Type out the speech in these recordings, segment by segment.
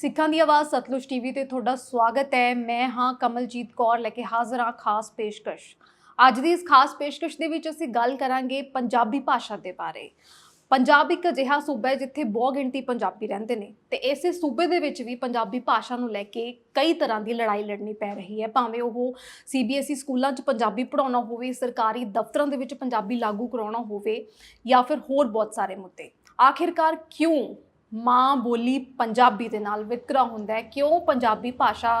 ਸਿੱਖਾਂ ਦੀ ਆਵਾਜ਼ ਸਤਲੁਜ ਟੀਵੀ ਤੇ ਤੁਹਾਡਾ ਸਵਾਗਤ ਹੈ। ਮੈਂ ਹਾਂ ਕਮਲਜੀਤ ਕੌਰ ਲੈ ਕੇ ਹਾਜ਼ਰ ਹਾਂ ਖਾਸ ਪੇਸ਼ਕਸ਼। ਅੱਜ ਦੀ ਇਸ ਖਾਸ ਪੇਸ਼ਕਸ਼ ਦੇ ਵਿੱਚ ਅਸੀਂ ਗੱਲ ਕਰਾਂਗੇ ਪੰਜਾਬੀ ਭਾਸ਼ਾ ਦੇ ਬਾਰੇ। ਪੰਜਾਬ ਇੱਕ ਅਜਿਹਾ ਸੂਬਾ ਹੈ ਜਿੱਥੇ ਬਹੁ ਗਿਣਤੀ ਪੰਜਾਬੀ ਰਹਿੰਦੇ ਨੇ ਤੇ ਇਸੇ ਸੂਬੇ ਦੇ ਵਿੱਚ ਵੀ ਪੰਜਾਬੀ ਭਾਸ਼ਾ ਨੂੰ ਲੈ ਕੇ ਕਈ ਤਰ੍ਹਾਂ ਦੀ ਲੜਾਈ ਲੜਨੀ ਪੈ ਰਹੀ ਹੈ। ਭਾਵੇਂ ਉਹ ਸੀਬੀਐਸਈ ਸਕੂਲਾਂ 'ਚ ਪੰਜਾਬੀ ਪੜਾਉਣਾ ਹੋਵੇ, ਸਰਕਾਰੀ ਦਫ਼ਤਰਾਂ ਦੇ ਵਿੱਚ ਪੰਜਾਬੀ ਲਾਗੂ ਕਰਾਉਣਾ ਹੋਵੇ ਜਾਂ ਫਿਰ ਹੋਰ ਬਹੁਤ ਸਾਰੇ ਮੁੱਦੇ। ਆਖਿਰਕਾਰ ਕਿਉਂ ਮਾਂ ਬੋਲੀ ਪੰਜਾਬੀ ਦੇ ਨਾਲ ਵਿਤਕਰਾ ਹੁੰਦਾ ਹੈ। ਕਿਉਂ ਪੰਜਾਬੀ ਭਾਸ਼ਾ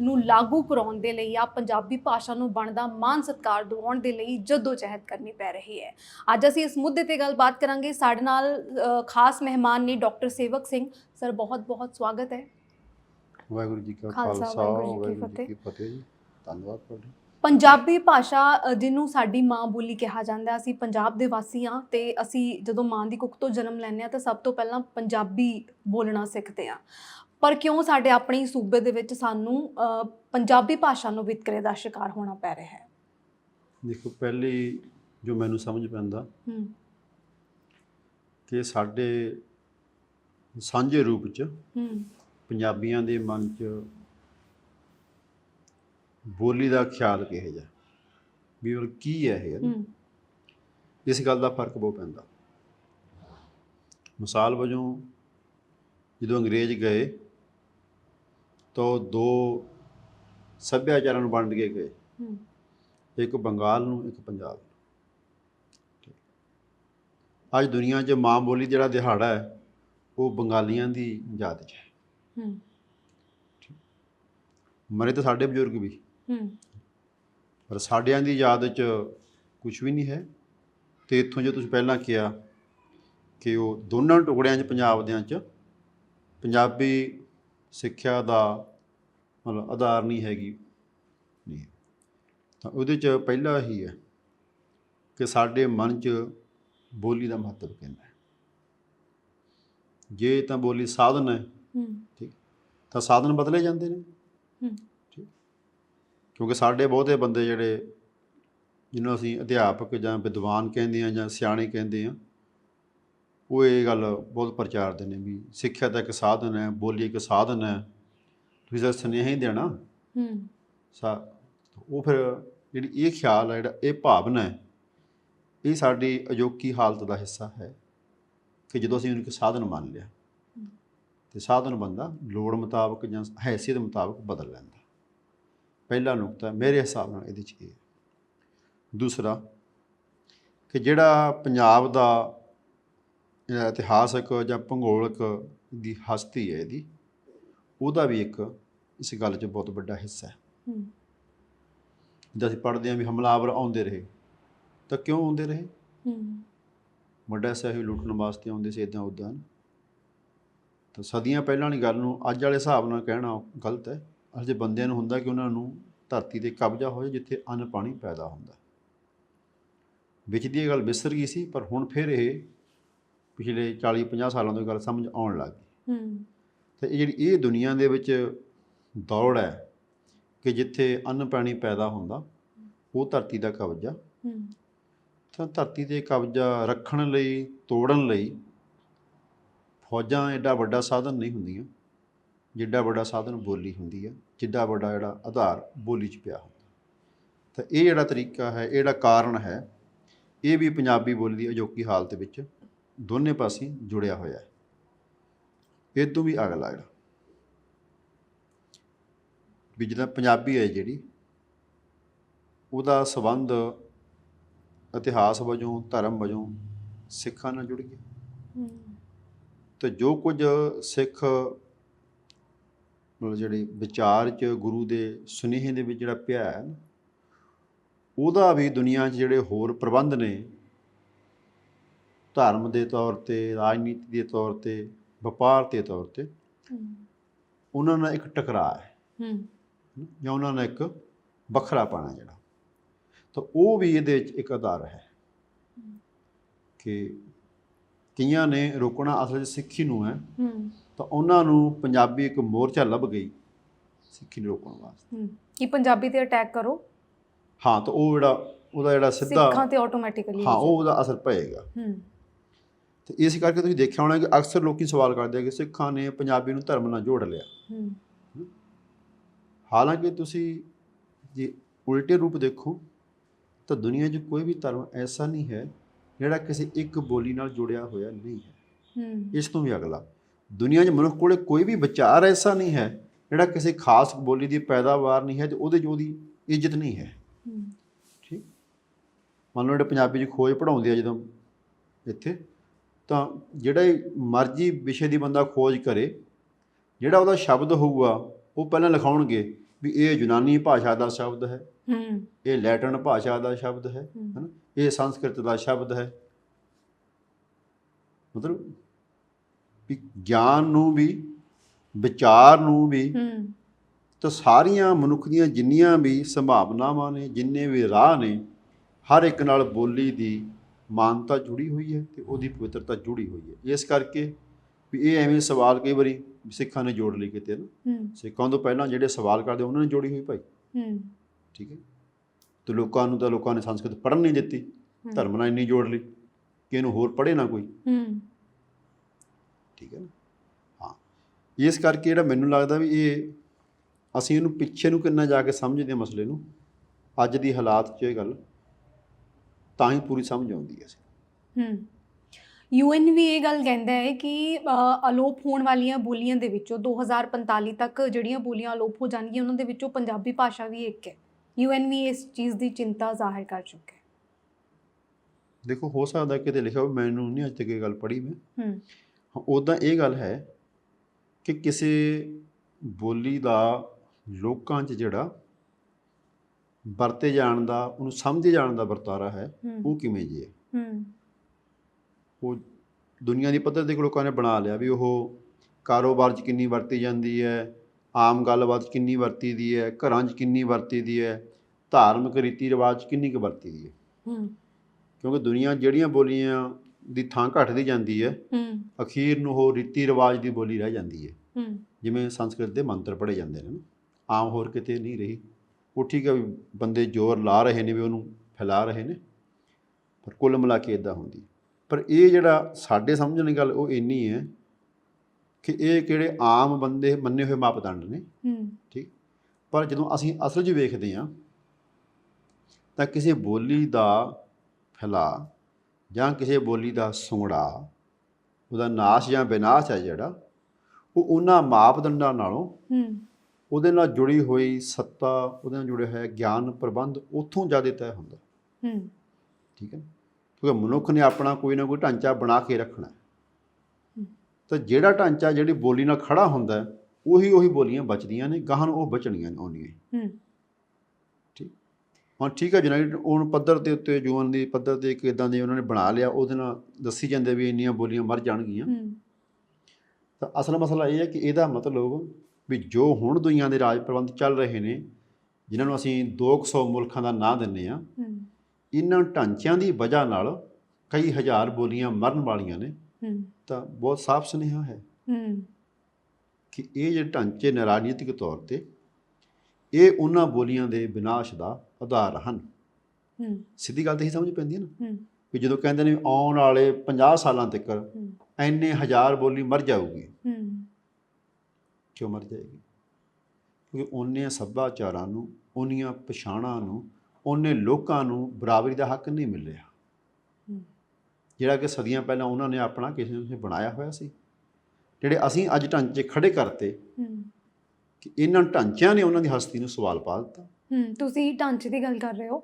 ਨੂੰ ਲਾਗੂ ਕਰਾਉਣ ਦੇ ਲਈ ਜਾਂ ਪੰਜਾਬੀ ਭਾਸ਼ਾ ਨੂੰ ਬਣਦਾ ਮਾਨ ਸਤਕਾਰ ਦਿਵਾਉਣ ਦੇ ਲਈ ਜਦੋਜਹਿਦ ਕਰਨੀ ਪੈ ਰਹੀ ਹੈ। ਅੱਜ ਅਸੀਂ ਇਸ ਮੁੱਦੇ ਤੇ ਗੱਲਬਾਤ ਕਰਾਂਗੇ। ਸਾਡੇ ਨਾਲ ਖਾਸ ਮਹਿਮਾਨ ਨੇ ਡਾਕਟਰ ਸੇਵਕ ਸਿੰਘ। ਸਰ ਬਹੁਤ ਬਹੁਤ ਸਵਾਗਤ ਹੈ। ਵਾਹਿਗੁਰੂ ਜੀ ਕਾ ਖਾਲਸਾ, ਵਾਹਿਗੁਰੂ ਜੀ ਕੀ ਫਤਿਹ। ਧੰਨਵਾਦ ਤੁਹਾਡਾ। ਪੰਜਾਬੀ ਭਾਸ਼ਾ ਅ, ਜਿਹਨੂੰ ਸਾਡੀ ਮਾਂ ਬੋਲੀ ਕਿਹਾ ਜਾਂਦਾ ਹੈ, ਅਸੀਂ ਪੰਜਾਬ ਦੇ ਵਾਸੀ ਹਾਂ ਤੇ ਅਸੀਂ ਜਦੋਂ ਮਾਂ ਦੀ ਕੁੱਖ ਤੋਂ ਜਨਮ ਲੈਂਦੇ ਹਾਂ ਤਾਂ ਸਭ ਤੋਂ ਪਹਿਲਾਂ ਪੰਜਾਬੀ ਬੋਲਣਾ ਸਿੱਖਦੇ ਹਾਂ। ਪਰ ਕਿਉਂ ਸਾਡੇ ਆਪਣੇ ਹੀ ਸੂਬੇ ਦੇ ਵਿੱਚ ਸਾਨੂੰ ਅ, ਪੰਜਾਬੀ ਭਾਸ਼ਾ ਨੂੰ ਵਿਤਕਰੇ ਦਾ ਸ਼ਿਕਾਰ ਹੋਣਾ ਪੈ ਰਿਹਾ ਹੈ? ਦੇਖੋ ਪਹਿਲੀ ਜੋ ਮੈਨੂੰ ਸਮਝ ਪੈਂਦਾ ਹੂੰ। ਕਿ ਸਾਡੇ ਸਾਂਝੇ ਰੂਪ ਚ ਹੂੰ। ਪੰਜਾਬੀਆਂ ਦੇ ਮਨ ਚ ਬੋਲੀ ਦਾ ਖਿਆਲ ਕਿਹੋ ਜਿਹਾ? ਵੀ ਉਹ ਕੀ ਹੈ ਇਹ? ਇਸ ਗੱਲ ਦਾ ਫ਼ਰਕ ਬਹੁਤ ਪੈਂਦਾ। ਮਿਸਾਲ ਵਜੋਂ ਜਦੋਂ ਅੰਗਰੇਜ਼ ਗਏ ਤਾਂ ਦੋ ਸੱਭਿਆਚਾਰਾਂ ਨੂੰ ਵੰਡ ਕੇ ਗਏ। ਇੱਕ ਬੰਗਾਲ ਨੂੰ ਇੱਕ ਪੰਜਾਬ ਨੂੰ। ਅੱਜ ਦੁਨੀਆ 'ਚ ਮਾਂ ਬੋਲੀ ਜਿਹੜਾ ਦਿਹਾੜਾ ਹੈ ਉਹ ਬੰਗਾਲੀਆਂ ਦੀ ਯਾਦ 'ਚ ਹੈ। ਹੂੰ। ਮਰੇ ਤਾਂ ਸਾਡੇ ਬਜ਼ੁਰਗ ਵੀ। ਹੂੰ। ਪਰ ਸਾਡਿਆਂ ਦੀ ਯਾਦ 'ਚ ਕੁਝ ਵੀ ਨਹੀਂ ਹੈ ਤੇ ਇੱਥੋਂ ਜੋ ਤੁਸੀਂ ਪਹਿਲਾਂ ਕਿਹਾ ਕਿ ਉਹ ਦੋਨਾਂ ਟੁਕੜਿਆਂ 'ਚ ਪੰਜਾਬ ਦਿਆਂ 'ਚ ਪੰਜਾਬੀ ਸਿੱਖਿਆ ਦਾ ਮਤਲਬ ਆਧਾਰ ਨਹੀਂ ਹੈਗੀ। ਨਹੀਂ। ਤਾਂ ਉਹਦੇ 'ਚ ਪਹਿਲਾ ਹੀ ਹੈ ਕਿ ਸਾਡੇ ਮਨ 'ਚ ਬੋਲੀ ਦਾ ਮਹੱਤਵ ਕਿੰਨਾ ਹੈ। ਜੇ ਤਾਂ ਬੋਲੀ ਸਾਧਨ ਹੈ ਹੂੰ। ਠੀਕ। ਤਾਂ ਸਾਧਨ ਬਦਲੇ ਜਾਂਦੇ ਨੇ। ਕਿਉਂਕਿ ਸਾਡੇ ਬਹੁਤੇ ਬੰਦੇ ਜਿਹੜੇ ਜਿਹਨੂੰ ਅਸੀਂ ਅਧਿਆਪਕ ਜਾਂ ਵਿਦਵਾਨ ਕਹਿੰਦੇ ਆ ਜਾਂ ਸਿਆਣੇ ਕਹਿੰਦੇ ਆ ਉਹ ਇਹ ਗੱਲ ਬਹੁਤ ਪ੍ਰਚਾਰਦੇ ਨੇ ਵੀ ਸਿੱਖਿਆ ਤਾਂ ਇੱਕ ਸਾਧਨ ਹੈ ਬੋਲੀ ਇੱਕ ਸਾਧਨ ਹੈ ਤੁਸੀਂ ਤਾਂ ਸੁਨੇਹਾ ਹੀ ਦੇਣਾ। ਹੂੰ। ਸਾ ਉਹ ਫਿਰ ਜਿਹੜੀ ਇਹ ਖਿਆਲ ਹੈ ਜਿਹੜਾ ਇਹ ਭਾਵਨਾ ਹੈ ਇਹ ਸਾਡੀ ਅਜੋਕੀ ਹਾਲਤ ਦਾ ਹਿੱਸਾ ਹੈ ਕਿ ਜਦੋਂ ਅਸੀਂ ਉਹਨੂੰ ਇੱਕ ਸਾਧਨ ਮੰਨ ਲਿਆ ਤੇ ਸਾਧਨ ਬੰਦਾ ਲੋੜ ਮੁਤਾਬਕ ਜਾਂ ਹੈਸੀਅਤ ਮੁਤਾਬਕ ਬਦਲ ਲੈਂਦਾ। ਪਹਿਲਾ ਨੁਕਤਾ ਮੇਰੇ ਹਿਸਾਬ ਨਾਲ ਇਹਦੇ 'ਚ ਇਹ ਹੈ। ਦੂਸਰਾ ਕਿ ਜਿਹੜਾ ਪੰਜਾਬ ਦਾ ਇਤਿਹਾਸਕ ਜਾਂ ਭੂਗੋਲਕ ਦੀ ਹਸਤੀ ਹੈ ਇਹਦੀ ਉਹਦਾ ਵੀ ਇੱਕ ਇਸ ਗੱਲ 'ਚ ਬਹੁਤ ਵੱਡਾ ਹਿੱਸਾ ਹੈ। ਹੂੰ। ਜਦ ਅਸੀਂ ਪੜ੍ਹਦੇ ਹਾਂ ਵੀ ਹਮਲਾਵਰ ਆਉਂਦੇ ਰਹੇ ਤਾਂ ਕਿਉਂ ਆਉਂਦੇ ਰਹੇ? ਹੂੰ। ਵੱਡਾ ਸਾਹਿਬ ਲੁੱਟਣ ਵਾਸਤੇ ਆਉਂਦੇ ਸੀ ਇਦਾਂ ਉਦਾਂ ਤਾਂ ਸਦੀਆਂ ਪਹਿਲਾਂ ਵਾਲੀ ਗੱਲ ਨੂੰ ਅੱਜ ਵਾਲੇ ਹਿਸਾਬ ਨਾਲ ਕਹਿਣਾ ਗਲਤ ਹੈ। ਅਜੇ ਬੰਦਿਆਂ ਨੂੰ ਹੁੰਦਾ ਕਿ ਉਹਨਾਂ ਨੂੰ ਧਰਤੀ ਤੇ ਕਬਜ਼ਾ ਹੋਏ ਜਿੱਥੇ ਅੰਨ ਪਾਣੀ ਪੈਦਾ ਹੁੰਦਾ। ਵਿੱਚ ਦੀ ਇਹ ਗੱਲ ਵਿਸਰ ਗਈ ਸੀ ਪਰ ਹੁਣ ਫਿਰ ਇਹ ਪਿਛਲੇ 40 50 ਸਾਲਾਂ ਤੋਂ ਗੱਲ ਸਮਝ ਆਉਣ ਲੱਗ ਗਈ। ਹੂੰ। ਤੇ ਇਹ ਜਿਹੜੀ ਇਹ ਦੁਨੀਆ ਦੇ ਵਿੱਚ ਦੌੜ ਹੈ ਕਿ ਜਿੱਥੇ ਅੰਨ ਪਾਣੀ ਪੈਦਾ ਹੁੰਦਾ ਉਹ ਧਰਤੀ ਦਾ ਕਬਜ਼ਾ। ਹੂੰ। ਤਾਂ ਧਰਤੀ ਤੇ ਕਬਜ਼ਾ ਰੱਖਣ ਲਈ ਤੋੜਨ ਲਈ ਫੌਜਾਂ ਐਡਾ ਵੱਡਾ ਸਾਧਨ ਨਹੀਂ ਹੁੰਦੀਆਂ। ਜਿੱਡਾ ਵੱਡਾ ਸਾਧਨ ਬੋਲੀ ਹੁੰਦੀ ਹੈ ਜਿੱਡਾ ਵੱਡਾ ਜਿਹੜਾ ਆਧਾਰ ਬੋਲੀ 'ਚ ਪਿਆ ਹੁੰਦਾ। ਤਾਂ ਇਹ ਜਿਹੜਾ ਤਰੀਕਾ ਹੈ ਇਹ ਜਿਹੜਾ ਕਾਰਨ ਹੈ ਇਹ ਵੀ ਪੰਜਾਬੀ ਬੋਲੀ ਦੀ ਅਜੋਕੀ ਹਾਲਤ ਵਿੱਚ ਦੋਨੇ ਪਾਸੇ ਜੁੜਿਆ ਹੋਇਆ ਹੈ। ਇਹ ਤੋਂ ਵੀ ਅਗਲਾ ਜਿਹੜਾ ਵੀ ਜਿੱਦਾਂ ਪੰਜਾਬੀ ਹੈ ਜਿਹੜੀ ਉਹਦਾ ਸਬੰਧ ਇਤਿਹਾਸ ਵਜੋਂ ਧਰਮ ਵਜੋਂ ਸਿੱਖਾਂ ਨਾਲ ਜੁੜ ਗਿਆ। ਤੇ ਜੋ ਕੁਝ ਸਿੱਖ ਮਤਲਬ ਜਿਹੜੀ ਵਿਚਾਰ ਚ ਗੁਰੂ ਦੇ ਸੁਨੇਹੇ ਦੇ ਵਿੱਚ ਜਿਹੜਾ ਪਿਆ ਹੈ ਉਹਦਾ ਵੀ ਦੁਨੀਆ 'ਚ ਜਿਹੜੇ ਹੋਰ ਪ੍ਰਬੰਧ ਨੇ ਧਰਮ ਦੇ ਤੌਰ ਤੇ ਰਾਜਨੀਤੀ ਦੇ ਤੌਰ ਤੇ ਵਪਾਰ ਦੇ ਤੌਰ ਤੇ ਉਹਨਾਂ ਨਾਲ ਇੱਕ ਟਕਰਾਅ ਹੈ। ਹੂੰ। ਜਾਂ ਉਹਨਾਂ ਨਾਲ ਇੱਕ ਵੱਖਰਾ ਪਾਣਾ ਜਿਹੜਾ। ਤਾਂ ਉਹ ਵੀ ਇਹਦੇ ਵਿੱਚ ਇੱਕ ਆਧਾਰ ਹੈ ਕਿ ਕਈਆਂ ਨੇ ਰੋਕਣਾ ਅਸਲ 'ਚ ਸਿੱਖੀ ਨੂੰ ਹੈ। ਹੂੰ। ਤਾਂ ਉਹਨਾਂ ਨੂੰ ਪੰਜਾਬੀ ਇੱਕ ਮੋਰਚਾ ਲੱਭ ਗਈ ਸਿੱਖੀ ਨੂੰ ਰੋਕਣ ਵਾਸਤੇ। ਹੂੰ ਕਿ ਪੰਜਾਬੀ ਤੇ ਅਟੈਕ ਕਰੋ? ਹਾਂ ਤਾਂ ਉਹ ਜਿਹੜਾ ਉਹਦਾ ਜਿਹੜਾ ਸਿੱਧਾ ਸਿੱਖਾਂ ਤੇ ਆਟੋਮੈਟਿਕਲੀ ਹਾਂ ਉਹ ਉਹਦਾ ਅਸਰ ਪਏਗਾ। ਹੂੰ। ਤੇ ਇਸ ਕਰਕੇ ਤੁਸੀਂ ਦੇਖਿਆ ਹੋਣਾ ਕਿ ਅਕਸਰ ਲੋਕੀ ਸਵਾਲ ਕਰਦੇ ਆ ਕਿ ਸਿੱਖਾਂ ਨੇ ਪੰਜਾਬੀ ਨੂੰ ਧਰਮ ਨਾਲ ਜੋੜ ਲਿਆ। ਹੂੰ। ਹਾਲਾਂਕਿ ਤੁਸੀਂ ਜੇ ਉਲਟੇ ਰੂਪ ਦੇਖੋ ਤਾਂ ਦੁਨੀਆ 'ਚ ਕੋਈ ਵੀ ਧਰਮ ਐਸਾ ਨਹੀਂ ਹੈ ਜਿਹੜਾ ਕਿਸੇ ਇੱਕ ਬੋਲੀ ਨਾਲ ਜੁੜਿਆ ਹੋਇਆ ਨਹੀਂ ਹੈ। ਹੂੰ। ਇਸ ਤੋਂ ਵੀ ਅਗਲਾ। ਦੁਨੀਆ 'ਚ ਮਨੁੱਖ ਕੋਲੇ ਕੋਈ ਵੀ ਵਿਚਾਰ ਐਸਾ ਨਹੀਂ ਹੈ ਜਿਹੜਾ ਕਿਸੇ ਖਾਸ ਬੋਲੀ ਦੀ ਪੈਦਾਵਾਰ ਨਹੀਂ ਹੈ ਤੇ ਉਹਦੇ 'ਚ ਉਹਦੀ ਇੱਜ਼ਤ ਨਹੀਂ ਹੈ। ਠੀਕ? ਮੰਨ ਲਓ ਜਿਹੜੇ ਪੰਜਾਬੀ 'ਚ ਖੋਜ ਪੜਾਉਂਦੇ ਆ ਜਦੋਂ ਇੱਥੇ ਤਾਂ ਜਿਹੜਾ ਮਰਜ਼ੀ ਵਿਸ਼ੇ ਦੀ ਬੰਦਾ ਖੋਜ ਕਰੇ ਜਿਹੜਾ ਉਹਦਾ ਸ਼ਬਦ ਹੋਊਗਾ ਉਹ ਪਹਿਲਾਂ ਲਿਖਾਉਣਗੇ ਵੀ ਇਹ ਯੂਨਾਨੀ ਭਾਸ਼ਾ ਦਾ ਸ਼ਬਦ ਹੈ ਹੂੰ। ਇਹ ਲੈਟਿਨ ਭਾਸ਼ਾ ਦਾ ਸ਼ਬਦ ਹੂੰ। ਹਨਾ? ਇਹ ਸੰਸਕ੍ਰਿਤ ਦਾ ਸ਼ਬਦ ਹੈ। ਮਤਲਬ ਵੀ ਗਿਆਨ ਨੂੰ ਵੀ ਵਿਚਾਰ ਨੂੰ ਵੀ ਹੂੰ। ਤਾਂ ਸਾਰੀਆਂ ਮਨੁੱਖ ਦੀਆਂ ਜਿੰਨੀਆਂ ਵੀ ਸੰਭਾਵਨਾਵਾਂ ਨੇ ਜਿੰਨੇ ਵੀ ਰਾਹ ਨੇ ਹਰ ਇੱਕ ਨਾਲ ਬੋਲੀ ਦੀ ਮਾਨਤਾ ਜੁੜੀ ਹੋਈ ਹੈ ਤੇ ਉਹਦੀ ਪਵਿੱਤਰਤਾ ਜੁੜੀ ਹੋਈ ਹੈ। ਇਸ ਕਰਕੇ ਵੀ ਇਹ ਐਵੇਂ ਸਵਾਲ ਕਈ ਵਾਰੀ ਸਿੱਖਾਂ ਨੇ ਜੋੜ ਲਈ ਕਿਤੇ ਨਾ। ਸਿੱਖਾਂ ਤੋਂ ਪਹਿਲਾਂ ਜਿਹੜੇ ਸਵਾਲ ਕਰਦੇ ਉਹਨਾਂ ਨੇ ਜੋੜੀ ਹੋਈ ਭਾਈ। ਹੂੰ। ਠੀਕ ਹੈ। ਤੇ ਲੋਕਾਂ ਨੂੰ ਤਾਂ ਲੋਕਾਂ ਨੇ ਸੰਸਕ੍ਰਿਤ ਪੜ੍ਹਨ ਨਹੀਂ ਦਿੱਤੀ ਧਰਮ ਨਾਲ ਇੰਨੀ ਜੋੜ ਲਈ ਕਿ ਇਹਨੂੰ ਹੋਰ ਪੜ੍ਹੇ ਨਾ ਕੋਈ। ਹੂੰ। ਠੀਕ ਹੈ ਨਾ? ਹਾਂ। ਇਸ ਕਰਕੇ ਜਿਹੜਾ ਮੈਨੂੰ ਲੱਗਦਾ ਵੀ ਇਹ ਅਸੀਂ ਇਹਨੂੰ ਪਿੱਛੇ ਨੂੰ ਕਿੰਨਾ ਜਾ ਕੇ ਸਮਝਦੇ ਹਾਂ ਮਸਲੇ ਨੂੰ ਅੱਜ ਦੀ ਹਾਲਾਤ 'ਚ ਇਹ ਗੱਲ ਤਾਂ ਹੀ ਪੂਰੀ ਸਮਝ ਆਉਂਦੀ ਹੈ ਹੂੰ। ਯੂਐਨ ਵੀ ਇਹ ਗੱਲ ਕਹਿੰਦਾ ਹੈ ਕਿ ਅਲੋਪ ਹੋਣ ਵਾਲੀਆਂ ਬੋਲੀਆਂ ਦੇ ਵਿੱਚੋਂ 2045 ਤੱਕ ਜਿਹੜੀਆਂ ਬੋਲੀਆਂ ਅਲੋਪ ਹੋ ਜਾਣਗੀਆਂ ਉਹਨਾਂ ਦੇ ਵਿੱਚੋਂ ਪੰਜਾਬੀ ਭਾਸ਼ਾ ਵੀ ਇੱਕ ਹੈ। ਯੂਐਨ ਵੀ ਇਸ ਚੀਜ਼ ਦੀ ਚਿੰਤਾ ਜ਼ਾਹਿਰ ਕਰ ਚੁੱਕਾ ਹੈ। ਦੇਖੋ ਹੋ ਸਕਦਾ ਕਿਤੇ ਲਿਖਿਆ ਹੋਵੇ ਮੈਨੂੰ ਨਹੀਂ ਅੱਜ ਤੱਕ ਇਹ ਗੱਲ ਪੜ੍ਹੀ ਮੈਂ। ਹਾਂ। ਉਦਾਂ ਇਹ ਗੱਲ ਹੈ ਕਿ ਕਿਸੇ ਬੋਲੀ ਦਾ ਲੋਕਾਂ 'ਚ ਜਿਹੜਾ ਵਰਤੇ ਜਾਣ ਦਾ ਉਹਨੂੰ ਸਮਝੇ ਜਾਣ ਦਾ ਵਰਤਾਰਾ ਹੈ ਉਹ ਕਿਵੇਂ ਜੀ? ਹੈ। ਹੂੰ ਉਹ ਦੁਨੀਆ ਦੀ ਪੱਧਰ ਤੇ ਲੋਕਾਂ ਨੇ ਬਣਾ ਲਿਆ ਵੀ ਉਹ ਕਾਰੋਬਾਰ 'ਚ ਕਿੰਨੀ ਵਰਤੀ ਜਾਂਦੀ ਹੈ ਆਮ ਗੱਲਬਾਤ 'ਚ ਕਿੰਨੀ ਵਰਤੀ ਦੀ ਹੈ ਘਰਾਂ 'ਚ ਕਿੰਨੀ ਵਰਤੀ ਦੀ ਹੈ ਧਾਰਮਿਕ ਰੀਤੀ ਰਿਵਾਜ 'ਚ ਕਿੰਨੀ ਕੁ ਵਰਤੀ ਦੀ ਹੈ। ਹੂੰ। ਕਿਉਂਕਿ ਦੁਨੀਆ ਜਿਹੜੀਆਂ ਬੋਲੀਆਂ ਦੀ ਥਾਂ ਘਟਦੀ ਜਾਂਦੀ ਹੈ ਹੂੰ। ਅਖੀਰ ਨੂੰ ਉਹ ਰੀਤੀ ਰਿਵਾਜ ਦੀ ਬੋਲੀ ਰਹਿ ਜਾਂਦੀ ਹੈ। ਹੂੰ। ਜਿਵੇਂ ਸੰਸਕ੍ਰਿਤ ਦੇ ਮੰਤਰ ਪੜ੍ਹੇ ਜਾਂਦੇ ਨੇ ਨਾ ਆਮ ਹੋਰ ਕਿਤੇ ਨਹੀਂ ਰਹੀ। ਉਹ ਠੀਕ ਹੈ ਵੀ ਬੰਦੇ ਜ਼ੋਰ ਲਾ ਰਹੇ ਨੇ ਵੀ ਉਹਨੂੰ ਫੈਲਾ ਰਹੇ ਨੇ ਪਰ ਕੁੱਲ ਮਿਲਾ ਕੇ ਇਦਾਂ ਹੁੰਦੀ। ਪਰ ਇਹ ਜਿਹੜਾ ਸਾਡੇ ਸਮਝਣ ਦੀ ਗੱਲ ਉਹ ਇੰਨੀ ਹੈ ਕਿ ਇਹ ਕਿਹੜੇ ਆਮ ਬੰਦੇ ਮੰਨੇ ਹੋਏ ਮਾਪਦੰਡ ਨੇ। ਹੂੰ। ਠੀਕ? ਪਰ ਜਦੋਂ ਅਸੀਂ ਅਸਲ 'ਚ ਵੇਖਦੇ ਹਾਂ ਤਾਂ ਕਿਸੇ ਬੋਲੀ ਦਾ ਫੈਲਾ ਜਾਂ ਕਿਸੇ ਬੋਲੀ ਦਾ ਸੁੰਗੜਾ ਉਹਦਾ ਨਾਸ਼ ਜਾਂ ਵਿਨਾਸ਼ ਹੈ ਜਿਹੜਾ ਉਹ ਉਹਨਾਂ ਮਾਪਦੰਡਾਂ ਨਾਲੋਂ ਹੂੰ। ਉਹਦੇ ਨਾਲ ਜੁੜੀ ਹੋਈ ਸੱਤਾ ਉਹਦੇ ਨਾਲ ਜੁੜਿਆ ਹੋਇਆ ਗਿਆਨ ਪ੍ਰਬੰਧ ਉੱਥੋਂ ਜ਼ਿਆਦਾ ਤੈਅ ਹੁੰਦਾ। ਹੂੰ। ਠੀਕ ਹੈ ਕਿਉਂਕਿ ਮਨੁੱਖ ਨੇ ਆਪਣਾ ਕੋਈ ਨਾ ਕੋਈ ਢਾਂਚਾ ਬਣਾ ਕੇ ਰੱਖਣਾ। ਤਾਂ ਜਿਹੜਾ ਢਾਂਚਾ ਜਿਹੜੀ ਬੋਲੀ ਨਾਲ ਖੜਾ ਹੁੰਦਾ ਉਹੀ ਉਹੀ ਬੋਲੀਆਂ ਬਚਦੀਆਂ ਨੇ ਗਾਹਾਂ ਨੂੰ ਉਹ ਬਚਣੀਆਂ ਨੇ। ਆਉਣੀਆਂ ਹੂੰ। ਹਾਂ ਠੀਕ ਹੈ ਯੂਨਾਈਟਡ ਉਹਨ ਪੱਧਰ ਦੇ ਉੱਤੇ ਜੂਨ ਦੀ ਪੱਧਰ ਤੇ ਇੱਕ ਇਦਾਂ ਦੇ ਉਹਨਾਂ ਨੇ ਬਣਾ ਲਿਆ ਉਹਦੇ ਨਾਲ ਦੱਸੀ ਜਾਂਦੇ ਵੀ ਇੰਨੀਆਂ ਬੋਲੀਆਂ ਮਰ ਜਾਣਗੀਆਂ। ਤਾਂ ਅਸਲ ਮਸਲਾ ਇਹ ਹੈ ਕਿ ਇਹਦਾ ਮਤਲਬ ਵੀ ਜੋ ਹੁਣ ਦੁਨੀਆ ਦੇ ਰਾਜ ਪ੍ਰਬੰਧ ਚੱਲ ਰਹੇ ਨੇ ਜਿਨ੍ਹਾਂ ਨੂੰ ਅਸੀਂ 200 ਮੁਲਕਾਂ ਦਾ ਨਾਂ ਦਿੰਨੇ ਆ ਇਹਨਾਂ ਢਾਂਚਿਆਂ ਦੀ ਵਜ੍ਹਾ ਨਾਲ ਕਈ ਹਜ਼ਾਰ ਬੋਲੀਆਂ ਮਰਨ ਵਾਲੀਆਂ ਨੇ। ਤਾਂ ਬਹੁਤ ਸਾਫ਼ ਸੁਨੇਹਾ ਹੈ ਹੂੰ। ਕਿ ਇਹ ਜਿਹੜੇ ਢਾਂਚੇ ਨੇ ਰਾਜਨੀਤਿਕ ਤੌਰ ਤੇ ਇਹ ਉਹਨਾਂ ਬੋਲੀਆਂ ਦੇ ਵਿਨਾਸ਼ ਦਾ ਆਧਾਰ ਹਨ। ਹੂੰ। ਸਿੱਧੀ ਗੱਲ ਤਾਂ ਇਹ ਸਮਝ ਪੈਂਦੀ ਹੈ ਨਾ। ਹੂੰ। ਵੀ ਜਦੋਂ ਕਹਿੰਦੇ ਨੇ ਆਉਣ ਵਾਲੇ 50 ਸਾਲਾਂ ਤੱਕ ਹੂੰ। ਐਨੇ ਹਜ਼ਾਰ ਬੋਲੀ ਮਰ ਜਾਊਗੀ। ਹੂੰ। ਕਿਉਂ ਮਰ ਜਾਏਗੀ? ਕਿਉਂਕਿ ਉਹਨੇ ਸੱਭਿਆਚਾਰਾਂ ਨੂੰ ਉਹਨੀਆਂ ਪਛਾਣਾਂ ਨੂੰ ਉਹਨੇ ਲੋਕਾਂ ਨੂੰ ਬਰਾਬਰੀ ਦਾ ਹੱਕ ਨਹੀਂ ਮਿਲ ਰਿਹਾ ਹੂੰ। ਜਿਹੜਾ ਕਿ ਸਦੀਆਂ ਪਹਿਲਾਂ ਉਹਨਾਂ ਨੇ ਆਪਣਾ ਕਿਸੇ ਨੇ ਬਣਾਇਆ ਹੋਇਆ ਸੀ। ਜਿਹੜੇ ਅਸੀਂ ਅੱਜ ਢਾਂਚੇ ਖੜੇ ਕਰਤੇ ਹੂੰ। ਕਿ ਇਹਨਾਂ ਢਾਂਚਿਆਂ ਨੇ ਉਹਨਾਂ ਦੀ ਹਸਤੀ ਨੂੰ ਸਵਾਲ ਪਾ ਦਿੱਤਾ। ਹੂੰ ਤੁਸੀਂ ਢਾਂਚੇ ਦੀ ਗੱਲ ਕਰ ਰਹੇ ਹੋ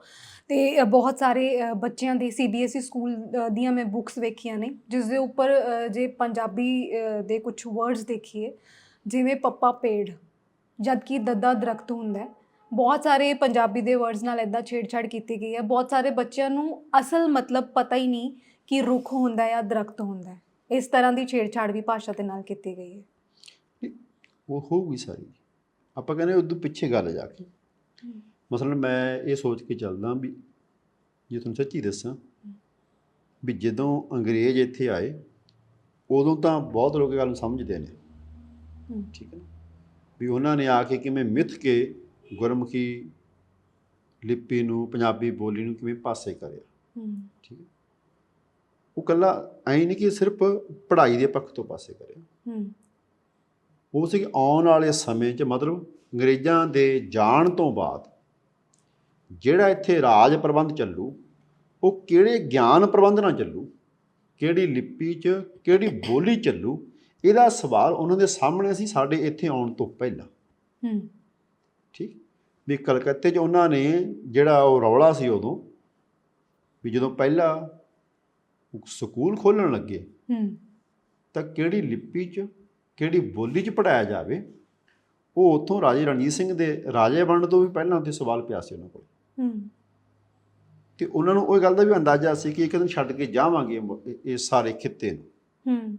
ਤੇ ਬਹੁਤ ਸਾਰੇ ਬੱਚਿਆਂ ਦੇ ਸੀਬੀਐਸਈ ਸਕੂਲ ਦੀਆਂ ਮੈਂ ਬੁੱਕਸ ਵੇਖੀਆਂ ਨੇ ਜਿਸ ਦੇ ਉੱਪਰ ਜੇ ਪੰਜਾਬੀ ਦੇ ਕੁਝ ਵਰਡਸ ਦੇਖੀਏ ਜਿਵੇਂ ਪੱਪਾ ਪੇੜ ਜਦ ਕਿ ਦੱਦਾ ਦਰਖਤ ਹੁੰਦਾ ਹੈ ਬਹੁਤ ਸਾਰੇ ਪੰਜਾਬੀ ਦੇ ਵਰਡਸ ਨਾਲ ਇਦਾਂ ਛੇੜਛਾੜ ਕੀਤੀ ਗਈ ਹੈ ਬਹੁਤ ਸਾਰੇ ਬੱਚਿਆਂ ਨੂੰ ਅਸਲ ਮਤਲਬ ਪਤਾ ਹੀ ਨਹੀਂ ਕਿ ਰੁੱਖ ਹੁੰਦਾ ਹੈ ਜਾਂ ਦਰਖਤ ਹੁੰਦਾ ਹੈ। ਇਸ ਤਰ੍ਹਾਂ ਦੀ ਛੇੜਛਾੜ ਵੀ ਭਾਸ਼ਾ ਦੇ ਨਾਲ ਕੀਤੀ ਗਈ ਹੈ। ਉਹ ਹੋਊਗੀ ਸਾਰੀ। ਆਪਾਂ ਕਹਿੰਦੇ ਉਦੋਂ ਪਿੱਛੇ ਗੱਲ ਜਾ ਕੇ। ਮਸਲਨ ਮੈਂ ਇਹ ਸੋਚ ਕੇ ਚੱਲਦਾ ਵੀ ਜੇ ਤੁਹਾਨੂੰ ਸੱਚੀ ਦੱਸਾਂ ਵੀ ਜਦੋਂ ਅੰਗਰੇਜ਼ ਇੱਥੇ ਆਏ ਉਦੋਂ ਤਾਂ ਬਹੁਤ ਲੋਕ ਗੱਲ ਨੂੰ ਸਮਝਦੇ ਨੇ। ਠੀਕ ਹੈ ਵੀ ਉਹਨਾਂ ਨੇ ਆ ਕੇ ਕਿਵੇਂ ਮਿੱਥ ਕੇ ਗੁਰਮੁਖੀ ਲਿਪੀ ਨੂੰ ਪੰਜਾਬੀ ਬੋਲੀ ਨੂੰ ਕਿਵੇਂ ਪਾਸੇ ਕਰਿਆ। ਠੀਕ ਹੈ? ਉਹ ਕੱਲਾ ਐਂ ਨਹੀਂ ਕਿ ਸਿਰਫ ਪੜ੍ਹਾਈ ਦੇ ਪੱਖ ਤੋਂ ਪਾਸੇ ਕਰਿਆ। ਉਹ ਸੀ ਕਿ ਆਉਣ ਵਾਲੇ ਸਮੇਂ 'ਚ ਮਤਲਬ ਅੰਗਰੇਜ਼ਾਂ ਦੇ ਜਾਣ ਤੋਂ ਬਾਅਦ ਜਿਹੜਾ ਇੱਥੇ ਰਾਜ ਪ੍ਰਬੰਧ ਚੱਲੂ ਉਹ ਕਿਹੜੇ ਗਿਆਨ ਪ੍ਰਬੰਧ ਨਾਲ ਚੱਲੂ ਕਿਹੜੀ ਲਿਪੀ 'ਚ ਕਿਹੜੀ ਬੋਲੀ ਚੱਲੂ ਇਹਦਾ ਸਵਾਲ ਉਹਨਾਂ ਦੇ ਸਾਹਮਣੇ ਸੀ ਸਾਡੇ ਇੱਥੇ ਆਉਣ ਤੋਂ ਪਹਿਲਾਂ। ਹੂੰ। ਠੀਕ? ਵੀ ਕਲਕੱਤੇ 'ਚ ਉਹਨਾਂ ਨੇ ਜਿਹੜਾ ਉਹ ਰੌਲਾ ਸੀ ਉਦੋਂ ਵੀ ਜਦੋਂ ਪਹਿਲਾ ਸਕੂਲ ਖੋਲਣ ਲੱਗੇ ਹੂੰ। ਤਾਂ ਕਿਹੜੀ ਲਿਪੀ 'ਚ ਕਿਹੜੀ ਬੋਲੀ 'ਚ ਪੜਾਇਆ ਜਾਵੇ ਉਹ ਉੱਥੋਂ ਰਾਜੇ ਰਣਜੀਤ ਸਿੰਘ ਦੇ ਰਾਜੇ ਬਣਨ ਤੋਂ ਵੀ ਪਹਿਲਾਂ ਤੇ ਸਵਾਲ ਪਿਆ ਸੀ ਉਹਨਾਂ ਕੋਲ। ਹੂੰ। ਤੇ ਉਹਨਾਂ ਨੂੰ ਉਹ ਗੱਲ ਦਾ ਵੀ ਅੰਦਾਜ਼ਾ ਸੀ ਕਿ ਇੱਕ ਦਿਨ ਛੱਡ ਕੇ ਜਾਵਾਂਗੇ ਇਹ ਸਾਰੇ ਖਿੱਤੇ ਨੂੰ। ਹੂੰ।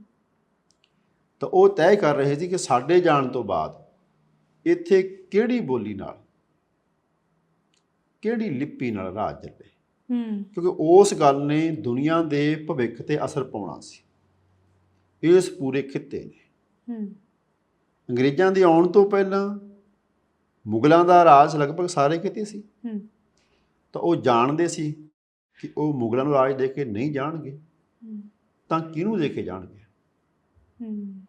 ਤਾਂ ਉਹ ਤੈਅ ਕਰ ਰਹੇ ਸੀ ਕਿ ਸਾਡੇ ਜਾਣ ਤੋਂ ਬਾਅਦ ਇੱਥੇ ਕਿਹੜੀ ਬੋਲੀ ਨਾਲ ਕਿਹੜੀ ਲਿਪੀ ਨਾਲ ਰਾਜ ਚੱਲੇ? ਹੂੰ। ਕਿਉਂਕਿ ਉਸ ਗੱਲ ਨੇ ਦੁਨੀਆ ਦੇ ਭਵਿੱਖ ਤੇ ਅਸਰ ਪਾਉਣਾ ਸੀ। ਇਸ ਪੂਰੇ ਖਿੱਤੇ ਨੇ। ਹੂੰ। ਅੰਗਰੇਜ਼ਾਂ ਦੇ ਆਉਣ ਤੋਂ ਪਹਿਲਾਂ ਮੁਗਲਾਂ ਦਾ ਰਾਜ ਲਗਭਗ ਸਾਰੇ ਕਿਤੇ ਸੀ। ਹੂੰ। ਤਾਂ ਉਹ ਜਾਣਦੇ ਸੀ ਕਿ ਉਹ ਮੁਗਲਾਂ ਨੂੰ ਰਾਜ ਦੇ ਕੇ ਨਹੀਂ ਜਾਣਗੇ। ਹੂੰ। ਤਾਂ ਕਿਹਨੂੰ ਦੇ ਕੇ ਜਾਣਗੇ? ਹੂੰ।